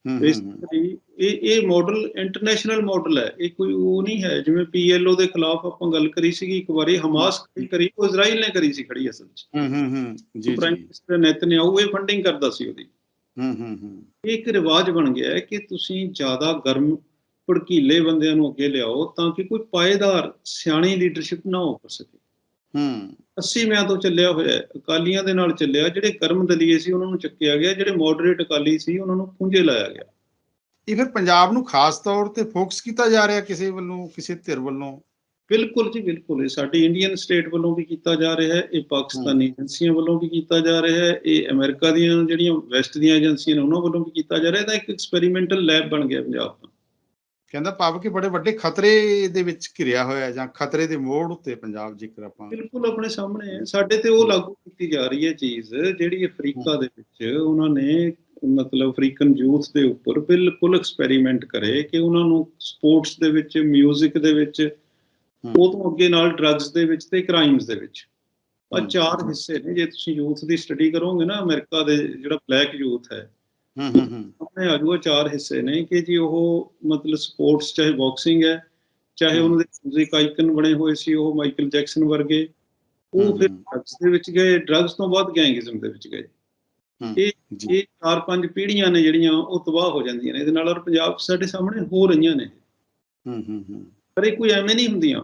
ਹੂੰ, ਬੇਸਿਕਲੀ ਇਹ ਇਹ ਮਾਡਲ ਇੰਟਰਨੈਸ਼ਨਲ ਮਾਡਲ ਹੈ। ਇਹ ਕੋਈ ਉਹ ਨਹੀਂ ਹੈ ਜਿਵੇਂ ਪੀਐਲਓ ਦੇ ਖਿਲਾਫ ਆਪਾਂ ਗੱਲ ਕਰੀ ਸੀਗੀ ਇੱਕ ਵਾਰੀ ਹਮਾਸ ਖੜੀ ਕਰੀ ਉਹ ਇਜ਼ਰਾਈਲ ਨੇ ਕਰੀ ਸੀ ਖੜੀ ਅਸਲ 'ਚ। ਹੂੰ ਹੂੰ ਹੂੰ। ਜੀ ਪ੍ਰਾਈਮ ਮਿਨਿਸਟਰ ਨੇਤਨਯਾਹੂ ਇਹ ਫੰਡਿੰਗ ਕਰਦਾ ਸੀ ਉਹਦੀ। ਹੂੰ ਹੂੰ ਹੂੰ। ਇਹ ਇੱਕ ਰਿਵਾਜ ਬਣ ਗਿਆ ਹੈ ਕਿ ਤੁਸੀਂ ਜ਼ਿਆਦਾ ਗਰਮ ਭੜਕੀਲੇ ਬੰਦਿਆਂ ਨੂੰ ਅੱਗੇ ਲਿਆਓ ਤਾਂ ਕਿ ਕੋਈ ਪਾਏਦਾਰ ਸਿਆਣੀ ਲੀਡਰਸ਼ਿਪ ਨਾ ਹੋ ਸਕੇ। ਹੂੰ। 80 ਮਿਆਂ ਤੋਂ ਚੱਲਿਆ ਹੋਇਆ ਅਕਾਲੀਆਂ ਦੇ ਨਾਲ ਚੱਲਿਆ ਜਿਹੜੇ ਕਰਮ ਦਲੀਏ ਸੀ ਉਹਨਾਂ ਨੂੰ ਚੱਕਿਆ ਗਿਆ। ਜਿਹੜੇ ਮੋਡਰੇਟ ਅਕਾਲੀ ਸੀ ਉਹਨਾਂ ਨੂੰ ਪੁੰਜੇ ਲਾਇਆ ਗਿਆ। ਇਹ ਫਿਰ ਪੰਜਾਬ ਨੂੰ ਖਾਸ ਤੌਰ ਤੇ ਫੋਕਸ ਕੀਤਾ ਜਾ ਰਿਹਾ ਕਿਸੇ ਵੱਲੋਂ ਕਿਸੇ ਧਿਰ ਵੱਲੋਂ? ਬਿਲਕੁਲ ਜੀ ਬਿਲਕੁਲ। ਇਹ ਸਾਡੀ ਇੰਡੀਅਨ ਸਟੇਟ ਵੱਲੋਂ ਵੀ ਕੀਤਾ ਜਾ ਰਿਹਾ ਹੈ ਇਹ ਪਾਕਿਸਤਾਨੀ ਏਜੰਸੀਆਂ ਵੱਲੋਂ ਵੀ ਕੀਤਾ ਜਾ ਰਿਹਾ ਹੈ ਇਹ ਅਮਰੀਕਾ ਦੀਆਂ ਜਿਹੜੀਆਂ ਵੈਸਟ ਦੀਆਂ ਏਜੰਸੀਆਂ ਨੇ ਉਹਨਾਂ ਵੱਲੋਂ ਵੀ ਕੀਤਾ ਜਾ ਰਿਹਾ ਹੈ। ਤਾਂ ਇੱਕ ਐਕਸਪੈਰੀਮੈਂਟਲ ਲੈਬ ਬਣ ਗਿਆ ਪੰਜਾਬ ਦਾ। ਕਹਿੰਦਾ ਭਾਵ ਕਿ ਬੜੇ ਵੱਡੇ ਖਤਰੇ ਦੇ ਵਿੱਚ ਘਿਰਿਆ ਹੋਇਆ ਜਾਂ ਖਤਰੇ ਦੇ ਮੋੜ ਉੱਤੇ ਪੰਜਾਬ ਜੇਕਰ ਆਪਾਂ ਬਿਲਕੁਲ ਆਪਣੇ ਸਾਹਮਣੇ ਹੈ ਸਾਡੇ ਤੇ ਉਹ ਲਾਗੂ ਕੀਤੀ ਜਾ ਰਹੀ ਹੈ ਚੀਜ਼ ਜਿਹੜੀ ਅਫਰੀਕਾ ਦੇ ਵਿੱਚ ਉਹਨਾਂ ਨੇ ਮਤਲਬ ਅਫਰੀਕਨ ਯੂਥ ਦੇ ਉੱਪਰ ਬਿਲਕੁਲ ਐਕਸਪੈਰੀਮੈਂਟ ਕਰੇ ਕਿ ਉਹਨਾਂ ਨੂੰ ਸਪੋਰਟਸ ਦੇ ਵਿੱਚ 뮤직 ਦੇ ਵਿੱਚ। ਉਹ ਤੋਂ ਅੱਗੇ ਨਾਲ ਡਰੱਗਸ ਦੇ ਵਿੱਚ ਤੇ ਕ੍ਰਾਈਮਸ ਦੇ ਵਿੱਚ ਆ। ਚਾਰ ਹਿੱਸੇ ਨੇ ਜੇ ਤੁਸੀਂ ਯੂਥ ਦੀ ਸਟੱਡੀ ਕਰੋਗੇ ਨਾ ਅਮਰੀਕਾ ਦੇ ਜਿਹੜਾ ਬਲੈਕ ਯੂਥ ਹੈ ਹੂੰ ਹੂੰ ਆਪਣੇ ਆਜੂਆ ਚਾਰ ਹਿੱਸੇ ਨੇ ਕਿ ਜੀ ਉਹ ਮਤਲਬ ਸਪੋਰਟਸ ਚਾਹੇ ਬਾਕਸਿੰਗ ਹੈ ਚਾਹੇ। ਉਹਨਾਂ ਦੇ ਮਿਊਜ਼ਿਕ ਆਈਕਨ ਬਣੇ ਹੋਏ ਸੀ ਉਹ ਮਾਈਕਲ ਜੈਕਸਨ ਵਰਗੇ ਉਹ ਫਿਰ। ਡਰੱਗਸ ਦੇ ਵਿੱਚ ਗਏ ਡਰੱਗਸ ਤੋਂ ਬਾਅਦ ਗੈਂਗਿਜ਼ਮ ਦੇ ਵਿੱਚ ਗਏ। ਇਹ ਇਹ ਚਾਰ ਪੰਜ ਪੀੜ੍ਹੀਆਂ ਨੇ ਜਿਹੜੀਆਂ ਉਹ ਤਬਾਹ ਹੋ ਜਾਂਦੀਆਂ ਨੇ। ਇਹਦੇ ਨਾਲ ਔਰ ਪੰਜਾਬ ਸਾਡੇ ਸਾਹਮਣੇ ਹੋ ਰਹੀਆਂ ਨੇ। ਹੂੰ ਹੂੰ ਹੂੰ। ਪਰ ਇਹ ਕੋਈ ਐਵੇਂ ਨਹੀਂ ਹੁੰਦੀਆਂ।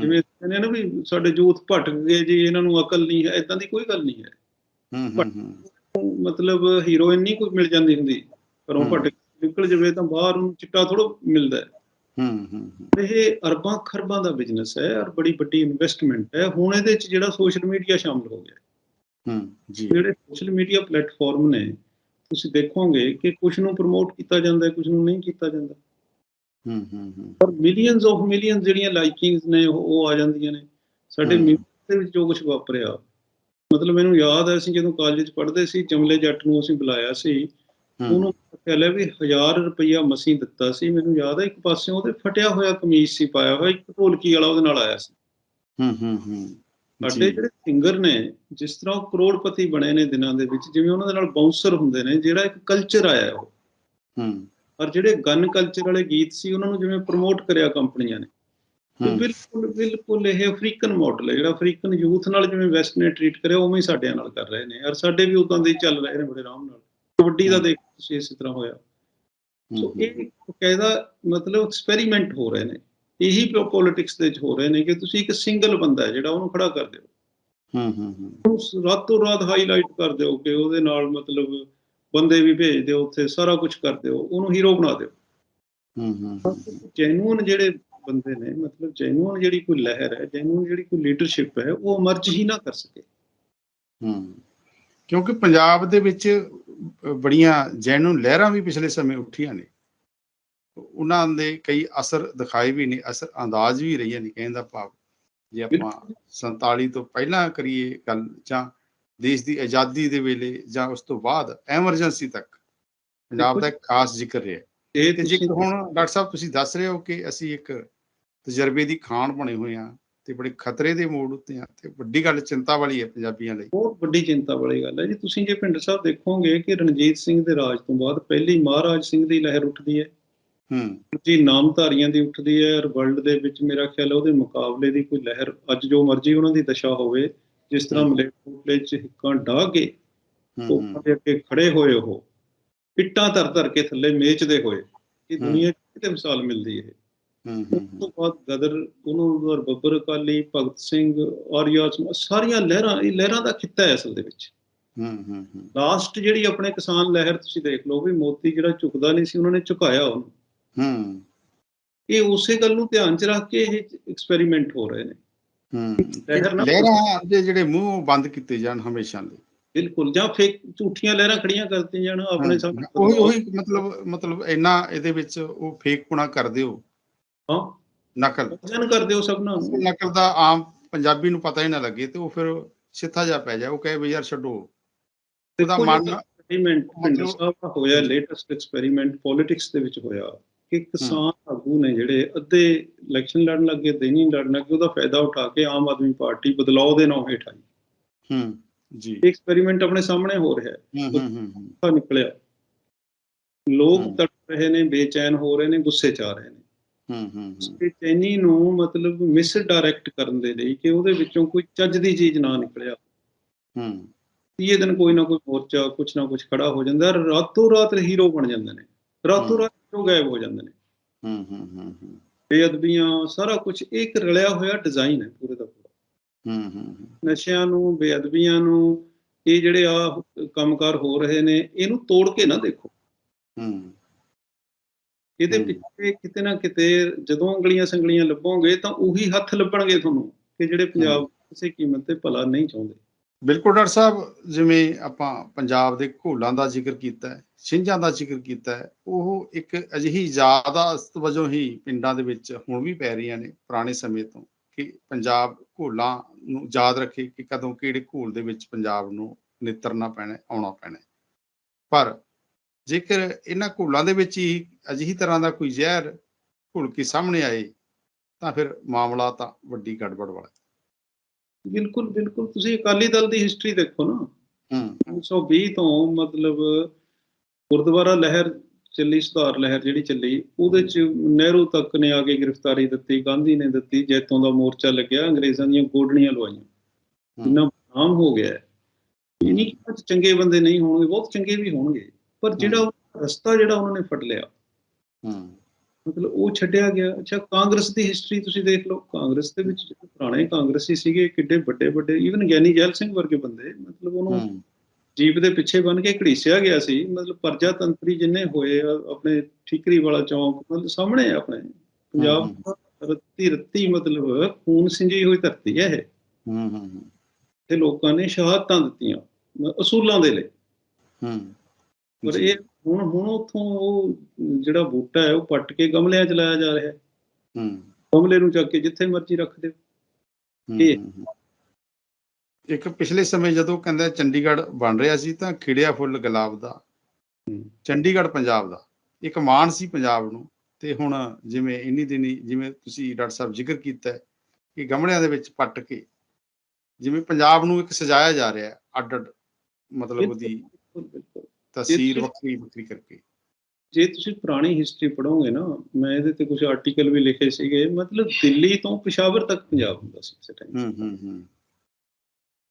ਜਿਵੇਂ ਕਹਿੰਦੇ ਨੇ ਵੀ ਸਾਡੇ ਯੂਥ ਭਟਕ ਗਏ ਜੀ ਇਹਨਾਂ ਨੂੰ ਅਕਲ ਨਹੀਂ ਹੈ ਇਦਾਂ ਦੀ ਕੋਈ ਗੱਲ ਨਹੀਂ ਹੈ। ਹੂੰ ਹੂੰ ਹੂੰ। ਮਤਲਬ ਹੀਰੋਇਨ ਨਹੀਂ ਕੋਈ ਮਿਲ ਜਾਂਦੀ ਹੁੰਦੀ ਘਰੋਂ। ਭਟਕ ਨਿਕਲ ਜਾਵੇ ਤਾਂ ਬਾਹਰ ਉਹਨੂੰ ਚਿੱਟਾ ਥੋੜਾ ਮਿਲਦਾ ਹੈ। ਹੂੰ ਹੂੰ ਇਹ ਅਰਬਾਂ ਖਰਬਾਂ ਦਾ ਬਿਜ਼ਨਸ ਹੈ ਔਰ ਬੜੀ ਵੱਡੀ ਇਨਵੈਸਟਮੈਂਟ ਹੈ। ਹੁਣ ਇਹਦੇ ਵਿੱਚ ਜਿਹੜਾ ਸੋਸ਼ਲ ਮੀਡੀਆ ਸ਼ਾਮਲ ਹੋ ਗਿਆ ਹੂੰ। ਜੀ। ਜਿਹੜੇ ਸੋਸ਼ਲ ਮੀਡੀਆ ਪਲੇਟਫਾਰਮ ਨੇ ਤੁਸੀਂ ਦੇਖੋਗੇ ਕਿ ਕੁਝ ਨੂੰ ਪ੍ਰਮੋਟ ਕੀਤਾ ਜਾਂਦਾ ਹੈ ਕੁਝ ਨੂੰ ਨਹੀਂ ਕੀਤਾ ਜਾਂਦਾ। ਹੂੰ ਹੂੰ ਹੂੰ। ਪਰ ਮਿਲੀਅਨਸ ਆਫ ਮਿਲੀਅਨਸ ਜਿਹੜੀਆਂ ਲਾਈਕਿੰਗਸ ਨੇ ਉਹ ਆ ਜਾਂਦੀਆਂ ਨੇ। ਸਾਡੇ। ਮਿਊਜ਼ਿਕ ਦੇ ਵਿੱਚ ਜੋ ਕੁਝ ਵਾਪਰਿਆ ਮਤਲਬ ਮੈਨੂੰ ਯਾਦ ਹੈ ਅਸੀਂ ਜਦੋਂ ਕਾਲਜ 'ਚ ਪੜ੍ਹਦੇ ਸੀ ਜਮਲੇ ਜੱਟ ਨੂੰ ਅਸੀਂ ਬੁਲਾਇਆ ਸੀ ਉਹਨੂੰ ਕਹਿ ਲਿਆ ਵੀ 1000 ਰੁਪਈਆ ਮਸੀਂ ਦਿੱਤਾ ਸੀ ਮੈਨੂੰ ਯਾਦ ਹੈ ਇੱਕ ਪਾਸੇ ਉਹਦੇ ਫਟਿਆ ਹੋਇਆ ਕਮੀਜ਼ ਸੀ ਪਾਇਆ ਹੋਇਆ ਇੱਕ ਢੋਲਕੀ ਵਾਲਾ ਉਹਦੇ ਨਾਲ ਆਇਆ ਸੀ। ਹੂੰ ਹੂੰ ਹੂੰ। ਸਾਡੇ ਜਿਹੜੇ ਸਿੰਗਰ ਨੇ ਜਿਸ ਤਰ੍ਹਾਂ ਉਹ ਕਰੋੜਪਤੀ ਬਣੇ ਨੇ ਦਿਨਾਂ ਦੇ ਵਿੱਚ ਜਿਵੇਂ ਉਹਨਾਂ ਦੇ ਨਾਲ ਬਾਉਂਸਰ ਹੁੰਦੇ ਨੇ ਜਿਹੜਾ ਇੱਕ ਕਲਚਰ ਆਇਆ ਉਹ। ਹੂੰ। ਪਰ ਜਿਹੜੇ ਗਨ ਕਲਚਰ ਵਾਲੇ ਗੀਤ ਸੀ ਉਹਨਾਂ ਨੂੰ ਜਿਵੇਂ ਪ੍ਰਮੋਟ ਕਰਿਆ ਕੰਪਨੀਆਂ ਨੇ। ਬਿਲਕੁਲ ਬਿਲਕੁਲ ਇਹ ਅਫਰੀਕਨ ਮਾਡਲ ਹੈ। ਜਿਹੜਾ ਅਫਰੀਕਨ ਯੂਥ ਨਾਲ ਜਿਵੇਂ ਵੈਸਟ ਨੇ ਟ੍ਰੀਟ ਕਰਿਆ ਉਵੇਂ ਹੀ ਸਾਡਿਆਂ ਨਾਲ ਕਰ ਰਹੇ ਨੇ। ਔਰ ਸਾਡੇ ਵੀ ਉਦਾਂ ਦੇ ਚੱਲ ਰਹੇ ਨੇ ਬੜੇ ਆਰਾਮ ਨਾਲ। ਕਬੱਡੀ ਦਾ। ਦੇਖ ਤੁਸੀਂ ਇਸੇ ਤਰ੍ਹਾਂ ਹੋਇਆ। ਸੋ ਇਹ ਕਾਇਦਾ ਮਤਲਬ ਐਕਸਪੈਰੀਮੈਂਟ ਹੋ ਰਹੇ ਨੇ। ਇਹੀ ਪੋਲਿਟਿਕਸ ਦੇ ਵਿੱਚ ਹੋ ਰਹੇ ਨੇ ਕਿ ਤੁਸੀਂ ਇੱਕ ਸਿੰਗਲ ਬੰਦਾ ਹੈ ਜਿਹੜਾ ਉਹਨੂੰ ਖੜਾ ਕਰ ਦਿਓ। ਹੂੰ ਹੂੰ ਉਹਨੂੰ ਰਾਤੋਂ ਰਾਤ ਹਾਈਲਾਈਟ ਕਰ ਦਿਓ ਕਿ ਉਹਦੇ ਨਾਲ ਮਤਲਬ ਬੰਦੇ ਵੀ ਭੇਜ ਦਿਓ ਉੱਥੇ ਸਾਰਾ ਕੁਝ ਕਰ ਦਿਓ ਉਹਨੂੰ ਹੀਰੋ ਬਣਾ ਦਿਓ। ਹੂੰ ਹੂੰ, ਜੈਨੂਨ ਜਿਹੜੇ ਬੰਦੇ ਨੇ ਮਤਲਬ ਜੈਨੂਨ ਜਿਹੜੀ ਕੋਈ ਲਹਿਰ ਹੈ ਜੈਨੂਨ ਜਿਹੜੀ ਕੋਈ ਲੀਡਰਸ਼ਿਪ ਹੈ ਉਹ ਮਰਜ ਹੀ ਨਾ ਕਰ ਸਕੇ। ਹੂੰ। ਕਿਉਂਕਿ ਪੰਜਾਬ ਦੇ ਵਿੱਚ ਬੜੀਆਂ ਜੈਨੂਨ ਲਹਿਰਾਂ ਵੀ ਪਿਛਲੇ ਸਮੇਂ ਉੱਠੀਆਂ ਨੇ। ਉਹਨਾਂ ਦੇ ਕਈ ਅਸਰ ਦਿਖਾਏ ਵੀ ਨੇ ਅਸਰ ਅੰਦਾਜ਼ ਵੀ ਰਹੀਆਂ ਨੇ ਕਹਿਣ ਦਾ ਭਾਵ ਜੇ ਆਪਾਂ 47 ਤੋਂ ਪਹਿਲਾਂ ਕਰੀਏ ਗੱਲ ਜਾਂ ਦੇਸ਼ ਦੀ ਆਜ਼ਾਦੀ ਦੇ ਵੇਲੇ ਜਾਂ ਉਸ ਤੋਂ ਬਾਅਦ ਐਮਰਜੈਂਸੀ ਤੱਕ ਪੰਜਾਬ ਦਾ ਇੱਕ ਖਾਸ ਜ਼ਿਕਰ ਰਿਹਾ। ਇਹ ਤੇ ਜੇਕਰ ਹੁਣ ਡਾਕਟਰ ਸਾਹਿਬ ਤੁਸੀਂ ਦੱਸ ਰਹੇ ਹੋ ਕਿ ਅਸੀਂ ਇੱਕ ਤਜਰਬੇ ਦੀ ਖਾਣ ਬਣੇ ਹੋਏ ਆ ਤੇ ਬੜੇ ਖਤਰੇ ਦੇ ਮੋੜ ਉੱਤੇ ਆ ਤੇ ਵੱਡੀ ਗੱਲ ਚਿੰਤਾ ਵਾਲੀ ਹੈ ਪੰਜਾਬੀਆਂ ਲਈ। ਬਹੁਤ ਵੱਡੀ ਚਿੰਤਾ ਵਾਲੀ ਗੱਲ ਹੈ ਜੀ। ਤੁਸੀਂ ਜੇ ਪਿੰਡ ਸਾਹਿਬ ਦੇਖੋਗੇ ਕਿ ਰਣਜੀਤ ਸਿੰਘ ਦੇ ਰਾਜ ਤੋਂ ਬਾਅਦ ਪਹਿਲੀ ਮਹਾਰਾਜ ਸਿੰਘ ਦੀ ਲਹਿਰ ਉੱਠਦੀ ਹੈ। ਹੂੰ। ਜੀ ਨਾਮਧਾਰੀਆਂ ਦੀ ਉੱਠਦੀ ਹੈ। ਔਰ ਵਰਲਡ ਦੇ ਵਿੱਚ ਮੇਰਾ ਖਿਆਲ ਹੈ ਉਹਦੇ ਮੁਕਾਬਲੇ ਦੀ ਕੋਈ ਲਹਿਰ ਅੱਜ ਜੋ ਮਰਜ਼ੀ ਉਹਨਾਂ ਦੀ ਦਸ਼ਾ ਹੋਵੇ ਜਿਸ ਤਰ੍ਹਾਂ। ਮਲੇਰਕੋਟਲੇ ਚ ਹਿੱਕਾਂ ਢਾਹ ਕੇ ਲੋਕਾਂ ਦੇ ਅੱਗੇ ਖੜੇ ਹੋਏ ਉਹ ਇੱਟਾਂ ਧਰ ਧਰ ਕੇ ਥੱਲੇ ਮੇਚਦੇ ਹੋਏ ਇਹ। ਦੁਨੀਆ ਕਿਤੇ ਮਿਸਾਲ ਮਿਲਦੀ ਹੂੰ ਤੋਂ ਬਾਅਦ ਗਦਰ ਉਹਨੂੰ ਔਰ ਬੱਬਰ ਅਕਾਲੀ ਭਗਤ ਸਿੰਘ ਆਰੀਆ ਸਮਾਜ, ਸਾਰੀਆਂ ਲਹਿਰਾਂ ਇਹ ਲਹਿਰਾਂ ਦਾ ਖਿੱਤਾ ਹੈ ਅਸਲ ਦੇ ਵਿੱਚ। ਹੂੰ ਹੂੰ ਲਾਸਟ ਜਿਹੜੀ ਆਪਣੇ ਕਿਸਾਨ ਲਹਿਰ ਤੁਸੀਂ ਦੇਖ ਲਓ ਵੀ ਮੋਦੀ ਜਿਹੜਾ ਝੁਕਦਾ ਨਹੀਂ ਸੀ ਉਹਨਾਂ ਨੇ ਝੁਕਾਇਆ ਉਹਨੂੰ। ਹੂੰ। ਇਹ ਉਸੇ ਗੱਲ ਨੂੰ ਧਿਆਨ 'ਚ ਰੱਖ ਕੇ ਇਹ ਐਕਸਪੈਰੀਮੈਂਟ ਹੋ ਰਹੇ ਨੇ। ਹੂੰ। ਲਹਿਰ ਨਾ- ਲਹਿਰਾਂ ਦੇ ਜਿਹੜੇ ਮੂੰਹ ਬੰਦ ਕੀਤੇ ਜਾਣ ਹਮੇਸ਼ਾ ਲਈ ਬਿਲਕੁਲ ਜਾਂ ਫੇਕ ਝੂਠੀਆਂ ਲਹਿਰਾਂ ਖੜੀਆਂ ਕਰਤੀਆਂ ਜਾਣ ਆਪਣੇ ਸਾਹਮਣੇ। ਉਹੀ ਉਹੀ ਮਤਲਬ ਮਤਲਬ ਇੰਨਾ ਇਹਦੇ ਵਿੱਚ ਉਹ ਫੇਕ ਪੁਣਾ ਕਰਦੇ ਹੋ ਹਾਂ। ਨਕਲ। ਵਜਨ ਕਰਦੇ ਹੋ ਸਭਨਾਂ ਨੂੰ। ਨਕਲ ਦਾ ਆਮ ਪੰਜਾਬੀ ਨੂੰ ਪਤਾ ਹੀ ਨਾ ਲੱਗੇ ਤੇ ਉਹ ਫਿਰ ਸਿੱਥਾ ਜਾ ਪੈ ਜਾ ਉਹ ਕਹੇ ਵੀ ਯਾਰ ਛੱਡੋ। ਉਹਦਾ ਮਨ ਐਕਸਪੈਰੀਮੈਂਟ ਸਾਹਿਬ ਦਾ ਹੋਇਆ ਲੇਟੈਸਟ ਐਕਸਪੈਰੀਮੈਂਟ ਪੋਲਿਟਿਕਸ ਦੇ ਵਿੱਚ ਹੋਇਆ ਕਿ ਕਿਸਾਨ ਆਗੂ ਨੇ ਜਿਹੜੇ ਅੱਧੇ ਇਲੈਕਸ਼ਨ ਲੜਨ ਲੱਗੇ ਤੇ ਨਹੀਂ ਲੜਨ ਲੱਗੇ ਉਹਦਾ ਫਾਇਦਾ ਉਠਾ ਕੇ ਆਮ ਆਦਮੀ ਪਾਰਟੀ ਬਦਲਾਅ ਦੇ ਨਾਂ ਹੇਠ ਆਈ। ਹੂੰ ਜੀ। ਐਕਸਪੈਰੀਮੈਂਟ ਆਪਣੇ ਸਾਹਮਣੇ ਹੋ ਰਿਹਾ ਹੈ। ਹੂੰ ਹੂੰ ਨਿਕਲਿਆ। ਲੋਕ। ਤੜਪ ਰਹੇ ਨੇ ਬੇਚੈਨ ਹੋ ਰਹੇ ਨੇ ਗੁੱਸੇ ਚ ਆ ਰਹੇ ਨੇ। ਹੂੰ ਹੂੰ ਹੂੰ। ਬੇਚੈਨੀ ਨੂੰ ਮਤਲਬ ਮਿਸ ਡਾਇਰੈਕਟ ਕਰਨ ਦੇ ਲਈ ਕਿ ਉਹਦੇ ਵਿੱਚੋਂ ਕੋਈ ਚੱਜ ਦੀ ਚੀਜ਼ ਨਾ ਨਿਕਲਿਆ ਹੂੰ। ਤੀਏ ਦਿਨ ਕੋਈ ਨਾ ਕੋਈ ਮੋਰਚਾ ਕੁਛ ਨਾ ਕੁਛ ਖੜਾ ਹੋ ਜਾਂਦਾ ਰਾਤੋਂ ਰਾਤ ਹੀਰੋ ਬਣ ਜਾਂਦੇ ਨੇ। ਰਾਤੋਂ। ਰਾਤ ਹੀਰੋ ਗਾਇਬ ਹੋ ਜਾਂਦੇ ਨੇ। ਹੂੰ ਹੂੰ ਹੂੰ ਹੂੰ। ਬੇਅਦਬੀਆਂ ਸਾਰਾ ਕੁਝ ਇੱਕ ਰਲਿਆ ਹੋਇਆ ਡਿਜ਼ਾਈਨ ਹੈ ਪੂਰੇ ਦਾ ਪੂਰਾ। ਹੂੰ ਹੂੰ ਨਸ਼ਿਆਂ ਨੂੰ ਬੇਅਦਬੀਆਂ ਨੂੰ ਇਹ ਜਿਹੜੇ ਆ ਕੰਮਕਾਰ ਹੋ ਰਹੇ ਨੇ ਇਹਨੂੰ ਤੋੜ ਕੇ ਨਾ ਦੇਖੋ। ਹੂੰ। ਇਹਦੇ। ਪਿੱਛੇ ਕਿਤੇ ਨਾ ਕਿਤੇ ਜਦੋਂ ਉਂਗਲੀਆਂ ਸੰਗਲੀਆਂ ਲੱਭੋਗੇ ਤਾਂ ਉਹੀ ਹੱਥ ਲੱਭਣਗੇ ਤੁਹਾਨੂੰ ਕਿ ਜਿਹੜੇ ਪੰਜਾਬ ਕਿਸੇ ਕੀਮਤ ਤੇ ਭਲਾ ਨਹੀਂ ਚਾਹੁੰਦੇ ਬਿਲਕੁਲ ਡਾਕਟਰ ਸਾਹਿਬ ਜਿਵੇਂ ਆਪਾਂ ਪੰਜਾਬ ਦੇ ਘੋਲਾਂ ਦਾ ਜ਼ਿਕਰ ਕੀਤਾ ਹੈ ਛਿੰਝਾਂ ਦਾ ਜ਼ਿਕਰ ਕੀਤਾ ਹੈ ਉਹ ਇੱਕ ਅਜਿਹੀ ਯਾਦਾਸ਼ਤ ਵਜੋਂ ਹੀ ਪਿੰਡਾਂ ਦੇ ਵਿੱਚ ਹੁਣ ਵੀ ਪੈ ਰਹੀਆਂ ਨੇ ਪੁਰਾਣੇ ਸਮੇਂ ਤੋਂ ਕਿ ਪੰਜਾਬ ਘੋਲਾਂ ਨੂੰ ਯਾਦ ਰੱਖੇ ਕਿ ਕਦੋਂ ਕਿਹੜੇ ਘੋਲ ਦੇ ਵਿੱਚ ਪੰਜਾਬ ਨੂੰ ਨਿਤਰਨਾ ਪੈਣਾ ਆਉਣਾ ਪੈਣਾ। ਪਰ ਜੇਕਰ ਇਹਨਾਂ ਘੋਲਾਂ ਦੇ ਵਿੱਚ ਹੀ ਅਜਿਹੀ ਤਰ੍ਹਾਂ ਦਾ ਕੋਈ ਜ਼ਹਿਰ ਘੁਲ ਕੇ ਸਾਹਮਣੇ ਆਏ ਤਾਂ ਫਿਰ ਮਾਮਲਾ ਤਾਂ ਵੱਡੀ ਗੜਬੜ ਵਾਲਾ। ਬਿਲਕੁਲ ਬਿਲਕੁਲ ਤੁਸੀਂ ਅਕਾਲੀ ਦਲ ਦੀ ਹਿਸਟਰੀ ਦੇਖੋ ਨਾ ਹੂੰ 1920 ਤੋਂ ਮਤਲਬ ਗੁਰਦੁਆਰਾ ਲਹਿਰ ਚੱਲੀ ਸੁਧਾਰ ਲਹਿਰ ਜਿਹੜੀ ਚੱਲੀ ਉਹਦੇ ਚ ਨਹਿਰੂ ਤੱਕ ਨੇ ਆ ਕੇ ਗ੍ਰਿਫਤਾਰੀ ਦਿੱਤੀ ਗਾਂਧੀ ਨੇ ਦਿੱਤੀ ਜੈਤੋਂ ਦਾ ਮੋਰਚਾ ਲੱਗਿਆ ਅੰਗਰੇਜ਼ਾਂ ਦੀਆਂ ਗੋਡਣੀਆਂ ਲਵਾਈਆਂ। ਇੰਨਾ ਨਾਮ ਹੋ ਗਿਆ। ਇਹ ਨਹੀਂ ਕਿ ਚੰਗੇ ਬੰਦੇ ਨਹੀਂ ਹੋਣਗੇ ਬਹੁਤ ਚੰਗੇ ਵੀ ਹੋਣਗੇ ਪਰ ਜਿਹੜਾ ਰਸਤਾ ਜਿਹੜਾ ਉਹਨਾਂ ਨੇ ਫੜ ਲਿਆ ਹੂੰ। ਮਤਲਬ ਉਹ ਛੱਡਿਆ ਗਿਆ। ਅੱਛਾ ਕਾਂਗਰਸ ਦੀ ਹਿਸਟਰੀ ਤੁਸੀਂ ਦੇਖ ਲਓ। ਕਾਂਗਰਸ ਦੇ ਵਿੱਚ ਜਿਹੜੇ ਪੁਰਾਣੇ ਕਾਂਗਰਸੀ ਸੀਗੇ ਕਿੱਡੇ ਵੱਡੇ ਵੱਡੇ ਈਵਨ ਗਿਆਨੀ ਜੈਲ ਸਿੰਘ ਵਰਗੇ ਬੰਦੇ ਮਤਲਬ ਉਹਨੂੰ ਜੀਪ ਦੇ ਪਿੱਛੇ ਬੰਨ ਕੇ ਘੜੀਸਿਆ ਗਿਆ ਸੀ। ਮਤਲਬ ਪਰਜਾ ਤੰਤਰੀ ਜਿੰਨੇ ਹੋਏ ਆਪਣੇ ਠੀਕਰੀ ਵਾਲਾ ਚੌਂਕ ਮਤਲਬ ਸਾਹਮਣੇ ਆਪਣੇ ਪੰਜਾਬ ਰੱਤੀ ਰੱਤੀ ਮਤਲਬ ਖੂਨ ਸਿੰਜੀ ਹੋਈ ਧਰਤੀ ਹੈ ਇਹ। ਹੂੰ ਹੂੰ ਤੇ ਲੋਕਾਂ ਨੇ ਸ਼ਹਾਦਤਾਂ ਦਿੱਤੀਆਂ ਅਸੂਲਾਂ ਦੇ ਲਈ। ਹੂੰ। ਪਰ। ਇਹ ਹੁਣ ਹੁਣ ਉਥੋਂ ਉਹ ਜਿਹੜਾ ਬੂਟਾ ਹੈ ਉਹ ਪੱਟ ਕੇ ਗਮਲਿਆਂ 'ਚ ਲਾਇਆ ਜਾ ਰਿਹਾ ਹੈ। ਹੂੰ। ਗਮਲੇ ਨੂੰ ਚੱਕ ਕੇ ਜਿੱਥੇ ਮਰਜ਼ੀ ਰੱਖ ਦਿਓ। ਇਹ-। ਇੱਕ ਪਿਛਲੇ ਸਮੇਂ ਜਦੋਂ ਕਹਿੰਦਾ ਚੰਡੀਗੜ੍ਹ ਬਣ ਰਿਹਾ ਸੀ ਤਾਂ ਖਿੜਿਆ ਫੁੱਲ ਗੁਲਾਬ ਦਾ। ਹੂੰ। ਚੰਡੀਗੜ੍ਹ ਪੰਜਾਬ ਦਾ। ਇੱਕ ਮਾਣ ਸੀ ਪੰਜਾਬ ਨੂੰ। ਤੇ ਹੁਣ ਜਿਵੇਂ ਇੰਨੀ ਦਿਨੀ ਜਿਵੇਂ ਤੁਸੀਂ ਡਾਕਟਰ ਸਾਹਿਬ ਜ਼ਿਕਰ ਕੀਤਾ ਹੈ ਕਿ ਗਮਲਿਆਂ ਦੇ ਵਿੱਚ ਪੱਟ ਕੇ ਜਿਵੇਂ ਪੰਜਾਬ ਨੂੰ ਇੱਕ ਸਜਾਇਆ ਜਾ ਰਿਹਾ ਹੈ ਅੱਡ ਅੱਡ ਮਤਲਬ ਉਹਦੀ ਤੁਸੀਂ- ਵੱਖਰੀ ਵੱਖਰੀ ਕਰਕੇ। ਜੇ ਤੁਸੀਂ ਪੁਰਾਣੀ ਹਿਸਟਰੀ ਪੜ੍ਹੋਗੇ ਨਾ ਮੈਂ ਇਹਦੇ ਤੇ ਕੁਝ ਆਰਟੀਕਲ ਵੀ ਲਿਖੇ ਸੀਗੇ ਮਤਲਬ ਦਿੱਲੀ ਤੋਂ ਪਿਸ਼ਾਵਰ ਤੱਕ ਪੰਜਾਬ ਹੁੰਦਾ ਸੀ ਉਸ ਟਾਈਮ ਹੂੰ ਹੂੰ ਹੂੰ।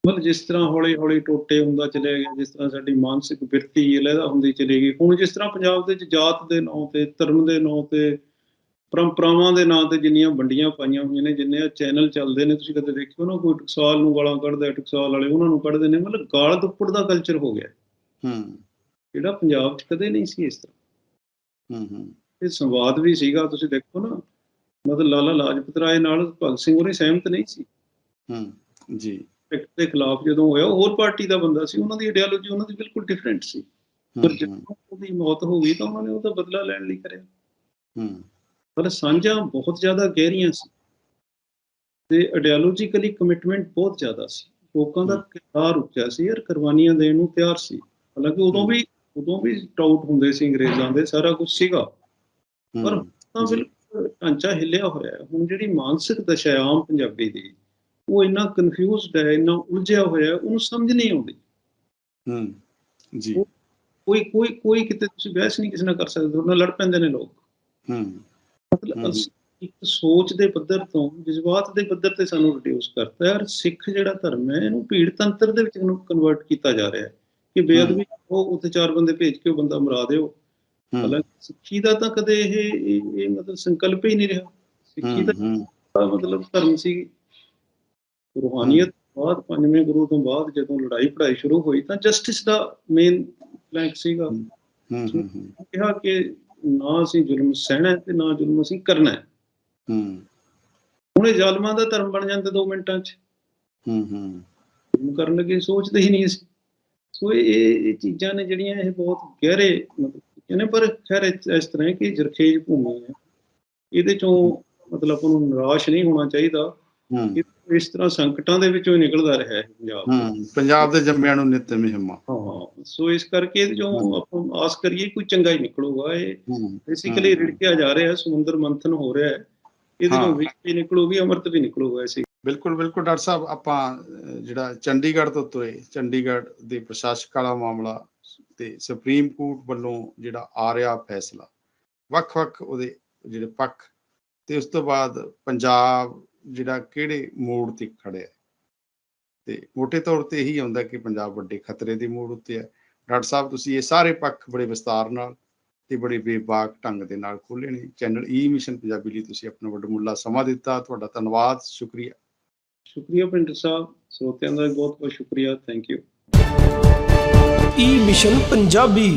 ਮਤਲਬ ਜਿਸ ਤਰ੍ਹਾਂ ਹੌਲੀ ਹੌਲੀ ਟੋਟੇ ਹੁੰਦਾ ਚਲਿਆ ਗਿਆ ਜਿਸ ਤਰ੍ਹਾਂ ਸਾਡੀ ਮਾਨਸਿਕ ਬਿਰਤੀ ਅਲੱਗਾ ਹੁੰਦੀ ਚਲੀ ਗਈ ਹੁਣ ਜਿਸ ਤਰ੍ਹਾਂ ਪੰਜਾਬ ਦੇ ਵਿੱਚ ਜਾਤ ਦੇ ਨਾਂ ਤੇ ਧਰਮ ਦੇ ਨਾਂ ਤੇ ਪਰੰਪਰਾਵਾਂ ਦੇ ਨਾਂ ਤੇ ਜਿੰਨੀਆਂ ਵੰਡੀਆਂ ਪਾਈਆਂ ਹੋਈਆਂ ਨੇ ਜਿੰਨੇ ਚੈਨਲ ਚੱਲਦੇ ਨੇ ਤੁਸੀਂ ਕਦੇ ਦੇਖਿਓ ਨਾ ਕੋਈ ਟਕਸਾਲ ਨੂੰ ਗਾਲਾਂ ਕੱਢਦਾ ਟਕਸਾਲ ਵਾਲੇ ਉਹਨਾਂ ਨੂੰ ਕੱਢਦੇ ਨੇ ਮਤਲਬ ਗਾਲ ਦੁੱਪੜ ਦਾ ਕਲਚਰ ਹੋ ਗਿਆ। ਹੂੰ। ਜਿਹੜਾ ਪੰਜਾਬ 'ਚ ਕਦੇ ਨਹੀਂ ਸੀ ਇਸ ਤਰ੍ਹਾਂ। ਹੂੰ ਹੂੰ। ਇਹ ਸੰਵਾਦ ਵੀ ਸੀਗਾ ਤੁਸੀਂ ਦੇਖੋ ਨਾ। ਮਤਲਬ ਲਾਲਾ ਲਾਜਪਤ ਰਾਏ ਨਾਲ ਭਗਤ ਸਿੰਘ ਉਹਨੇ ਸਹਿਮਤ ਨਹੀਂ ਸੀ। ਹੂੰ ਜੀ। ਐਕਟ ਦੇ ਖਿਲਾਫ ਜਦੋਂ ਹੋਇਆ ਹੋਰ ਪਾਰਟੀ ਦਾ ਬੰਦਾ ਸੀ ਉਹਨਾਂ ਦੀ ਆਈਡੀਓਲੋਜੀ ਉਹਨਾਂ ਦੀ ਬਿਲਕੁਲ ਡਿਫਰੈਂਟ ਸੀ। ਪਰ ਜਦੋਂ ਉਹਦੀ ਮੌਤ ਹੋ ਗਈ ਤਾਂ ਉਹਨਾਂ ਨੇ ਉਹਦਾ ਬਦਲਾ ਲੈਣ ਲਈ ਕਰਿਆ। ਹੂੰ। ਪਰ ਸਾਂਝਾਂ ਬਹੁਤ ਜ਼ਿਆਦਾ ਗਹਿਰੀਆਂ ਸੀ। ਤੇ ਆਈਡੀਓਲੋਜੀਕਲੀ ਕਮਿਟਮੈਂਟ ਬਹੁਤ ਜ਼ਿਆਦਾ ਸੀ। ਲੋਕਾਂ ਦਾ। ਕਿਰਦਾਰ ਉੱਚਾ ਸੀ ਯਾਰ ਕੁਰਬਾਨੀਆਂ ਦੇਣ ਨੂੰ ਤਿਆਰ ਸੀ। ਹਾਲਾਂਕਿ ਉਦੋਂ। ਵੀ ਉਦੋਂ ਵੀ ਟਾਊਟ ਹੁੰਦੇ ਸੀ ਅੰਗਰੇਜ਼ਾਂ ਦੇ ਸਾਰਾ ਕੁਝ ਸੀਗਾ। ਪਰ ਤਾਂ। ਬਿਲਕੁਲ ਢਾਂਚਾ ਹਿੱਲਿਆ ਹੋਇਆ ਹੈ। ਹੁਣ ਜਿਹੜੀ ਮਾਨਸਿਕ ਦਸ਼ਾ ਆਮ ਪੰਜਾਬੀ ਦੀ ਉਹ ਇੰਨਾ ਕਨਫਿਊਜ਼ਡ ਹੈ ਇੰਨਾ ਉਲਝਿਆ ਹੋਇਆ ਉਹਨੂੰ ਸਮਝ ਨਹੀਂ ਆਉਂਦੀ। ਹੂੰ ਜੀ। ਕੋਈ ਕੋਈ ਕੋਈ ਕਿਤੇ ਤੁਸੀਂ ਬਹਿਸ ਨਹੀਂ ਕਿਸੇ ਨਾਲ ਕਰ ਸਕਦੇ ਉਹਨਾਂ ਲੜ ਪੈਂਦੇ ਨੇ ਲੋਕ। ਹੂੰ। ਮਤਲਬ ਇੱਕ ਸੋਚ ਦੇ ਪੱਧਰ ਤੋਂ ਜਜ਼ਬਾਤ ਦੇ ਪੱਧਰ ਤੇ ਸਾਨੂੰ ਰਿਡਿਊਸ ਕਰਤਾ ਹੈ ਔਰ ਸਿੱਖ ਜਿਹੜਾ ਧਰਮ ਹੈ ਇਹਨੂੰ ਭੀੜ ਤੰਤਰ ਦੇ ਵਿੱਚ ਇਹਨੂੰ ਕਨਵਰਟ ਕੀਤਾ ਜਾ ਰਿਹਾ ਹੈ। ਕਿ ਬੇਅਦਬੀ ਉਹ ਉੱਥੇ ਚਾਰ ਬੰਦੇ ਭੇਜ ਕੇ ਉਹ ਬੰਦਾ ਮਰਾ ਦਿਓ। ਹੂੰ। ਹਾਲਾਂਕਿ ਸਿੱਖੀ ਦਾ ਤਾਂ ਕਦੇ ਇਹ ਇਹ ਮਤਲਬ ਸੰਕਲਪ ਹੀ ਨਹੀਂ ਰਿਹਾ। ਸਿੱਖੀ ਦਾ ਮਤਲਬ ਧਰਮ ਸੀ। ਰੂਹਾਨੀਅਤ ਬਾਅਦ ਪੰਜਵੇਂ ਗੁਰੂ ਤੋਂ ਬਾਅਦ ਜਦੋਂ ਲੜਾਈ ਪੜਾਈ ਸ਼ੁਰੂ ਹੋਈ ਤਾਂ ਜਸਟਿਸ ਦਾ ਮੇਨ ਪਲੈਂਕ ਸੀਗਾ। ਹੂੰ ਹੂੰ ਕਿਹਾ ਕਿ ਨਾ ਅਸੀਂ ਜ਼ੁਲਮ ਸਹਿਣਾ ਤੇ ਨਾ ਜ਼ੁਲਮ ਅਸੀਂ ਕਰਨਾ ਹੈ। ਹੁਣ ਇਹ ਜ਼ਾਲਮਾਂ ਦਾ ਧਰਮ ਬਣ ਜਾਂਦਾ 2 ਮਿੰਟਾਂ 'ਚ। ਹੂੰ ਹੂੰ। ਕਰਨ ਲੱਗੇ ਸੋਚਦੇ ਹੀ ਨਹੀਂ ਸੀ ਸੋ ਇਹ ਇਹ ਚੀਜ਼ਾਂ ਨੇ ਜਿਹੜੀਆਂ ਇਹ ਬਹੁਤ ਗਹਿਰੇ ਮਤਲਬ ਇਹਨੇ ਪਰ ਖੈਰ ਇਸ ਤਰ੍ਹਾਂ ਹੈ ਕਿ ਜਰਖੇਜ ਭੂਮੀ ਹੈ। ਇਹਦੇ ਚੋਂ ਮਤਲਬ ਆਪਾਂ ਨੂੰ ਨਿਰਾਸ਼ ਨਹੀਂ ਹੋਣਾ ਚਾਹੀਦਾ। ਇਸ ਤਰ੍ਹਾਂ ਸੰਕਟਾਂ ਦੇ ਵਿੱਚੋਂ ਨਿਕਲਦਾ ਰਿਹਾ ਹੈ ਪੰਜਾਬ। ਹੂੰ ਪੰਜਾਬ ਦੇ ਜੰਮਿਆਂ ਨੂੰ ਨਿਤ ਮਹਿਮਾ। ਹਾਂ ਸੋ ਇਸ ਕਰਕੇ ਚੋਂ ਆਪਾਂ ਆਸ ਕਰੀਏ ਕੋਈ ਚੰਗਾ ਹੀ ਨਿਕਲੂਗਾ। ਇਹ ਬੇਸਿਕਲੀ ਹਮ। ਰਿੜਕਿਆ ਜਾ ਰਿਹਾ ਹੈ ਸਮੁੰਦਰ ਮੰਥਨ ਹੋ ਰਿਹਾ ਹੈ। ਇਹਦੇ ਹਾਂ। ਚੋਂ ਵਿਸ਼ ਵੀ ਨਿਕਲੂਗੀ ਅਮਰਤ ਵੀ ਨਿਕਲੂਗਾ ਐਸੀ ਬਿਲਕੁਲ ਬਿਲਕੁਲ ਡਾਕਟਰ ਸਾਹਿਬ, ਆਪਾਂ ਜਿਹੜਾ ਚੰਡੀਗੜ੍ਹ ਤੋਂ ਤੁਰੇ, ਚੰਡੀਗੜ੍ਹ ਦੇ ਪ੍ਰਸ਼ਾਸਕ ਵਾਲਾ ਮਾਮਲਾ ਤੇ ਸੁਪਰੀਮ ਕੋਰਟ ਵੱਲੋਂ ਜਿਹੜਾ ਆ ਰਿਹਾ ਫੈਸਲਾ, ਵੱਖ-ਵੱਖ ਉਹਦੇ ਜਿਹੜੇ ਪੱਖ ਤੇ ਉਸ ਤੋਂ ਬਾਅਦ ਪੰਜਾਬ ਜਿਹੜਾ ਕਿਹੜੇ ਮੋੜ ਤੇ ਖੜਿਆ ਹੈ। ਤੇ ਮੋٹے ਤੌਰ ਤੇ ਇਹੀ ਆਉਂਦਾ ਕਿ ਪੰਜਾਬ ਵੱਡੇ ਖਤਰੇ ਦੇ ਮੋੜ ਉੱਤੇ ਹੈ। ਡਾਕਟਰ ਸਾਹਿਬ, ਤੁਸੀਂ ਇਹ ਸਾਰੇ ਪੱਖ ਬੜੇ ਵਿਸਤਾਰ ਨਾਲ ਤੇ ਬੜੇ ਬੇਬਾਕ ਢੰਗ ਦੇ ਨਾਲ ਖੋਲ੍ਹੇ ਨੇ। ਚੈਨਲ ਈ ਮਿਸ਼ਨ ਪੰਜਾਬੀ ਲਈ ਤੁਸੀਂ ਆਪਣਾ ਵੱਡਮੁੱਲਾ ਸਮਾਂ ਦਿੱਤਾ। ਤੁਹਾਡਾ ਧੰਨਵਾਦ, ਸ਼ੁਕਰੀਆ। ਸ਼ੁਕਰੀਆ ਪਿੰਡਰ ਸਾਹਿਬ ਸਰੋਤਿਆਂ ਦਾ ਬਹੁਤ ਬਹੁਤ ਸ਼ੁਕਰੀਆ thank you E mission Punjabi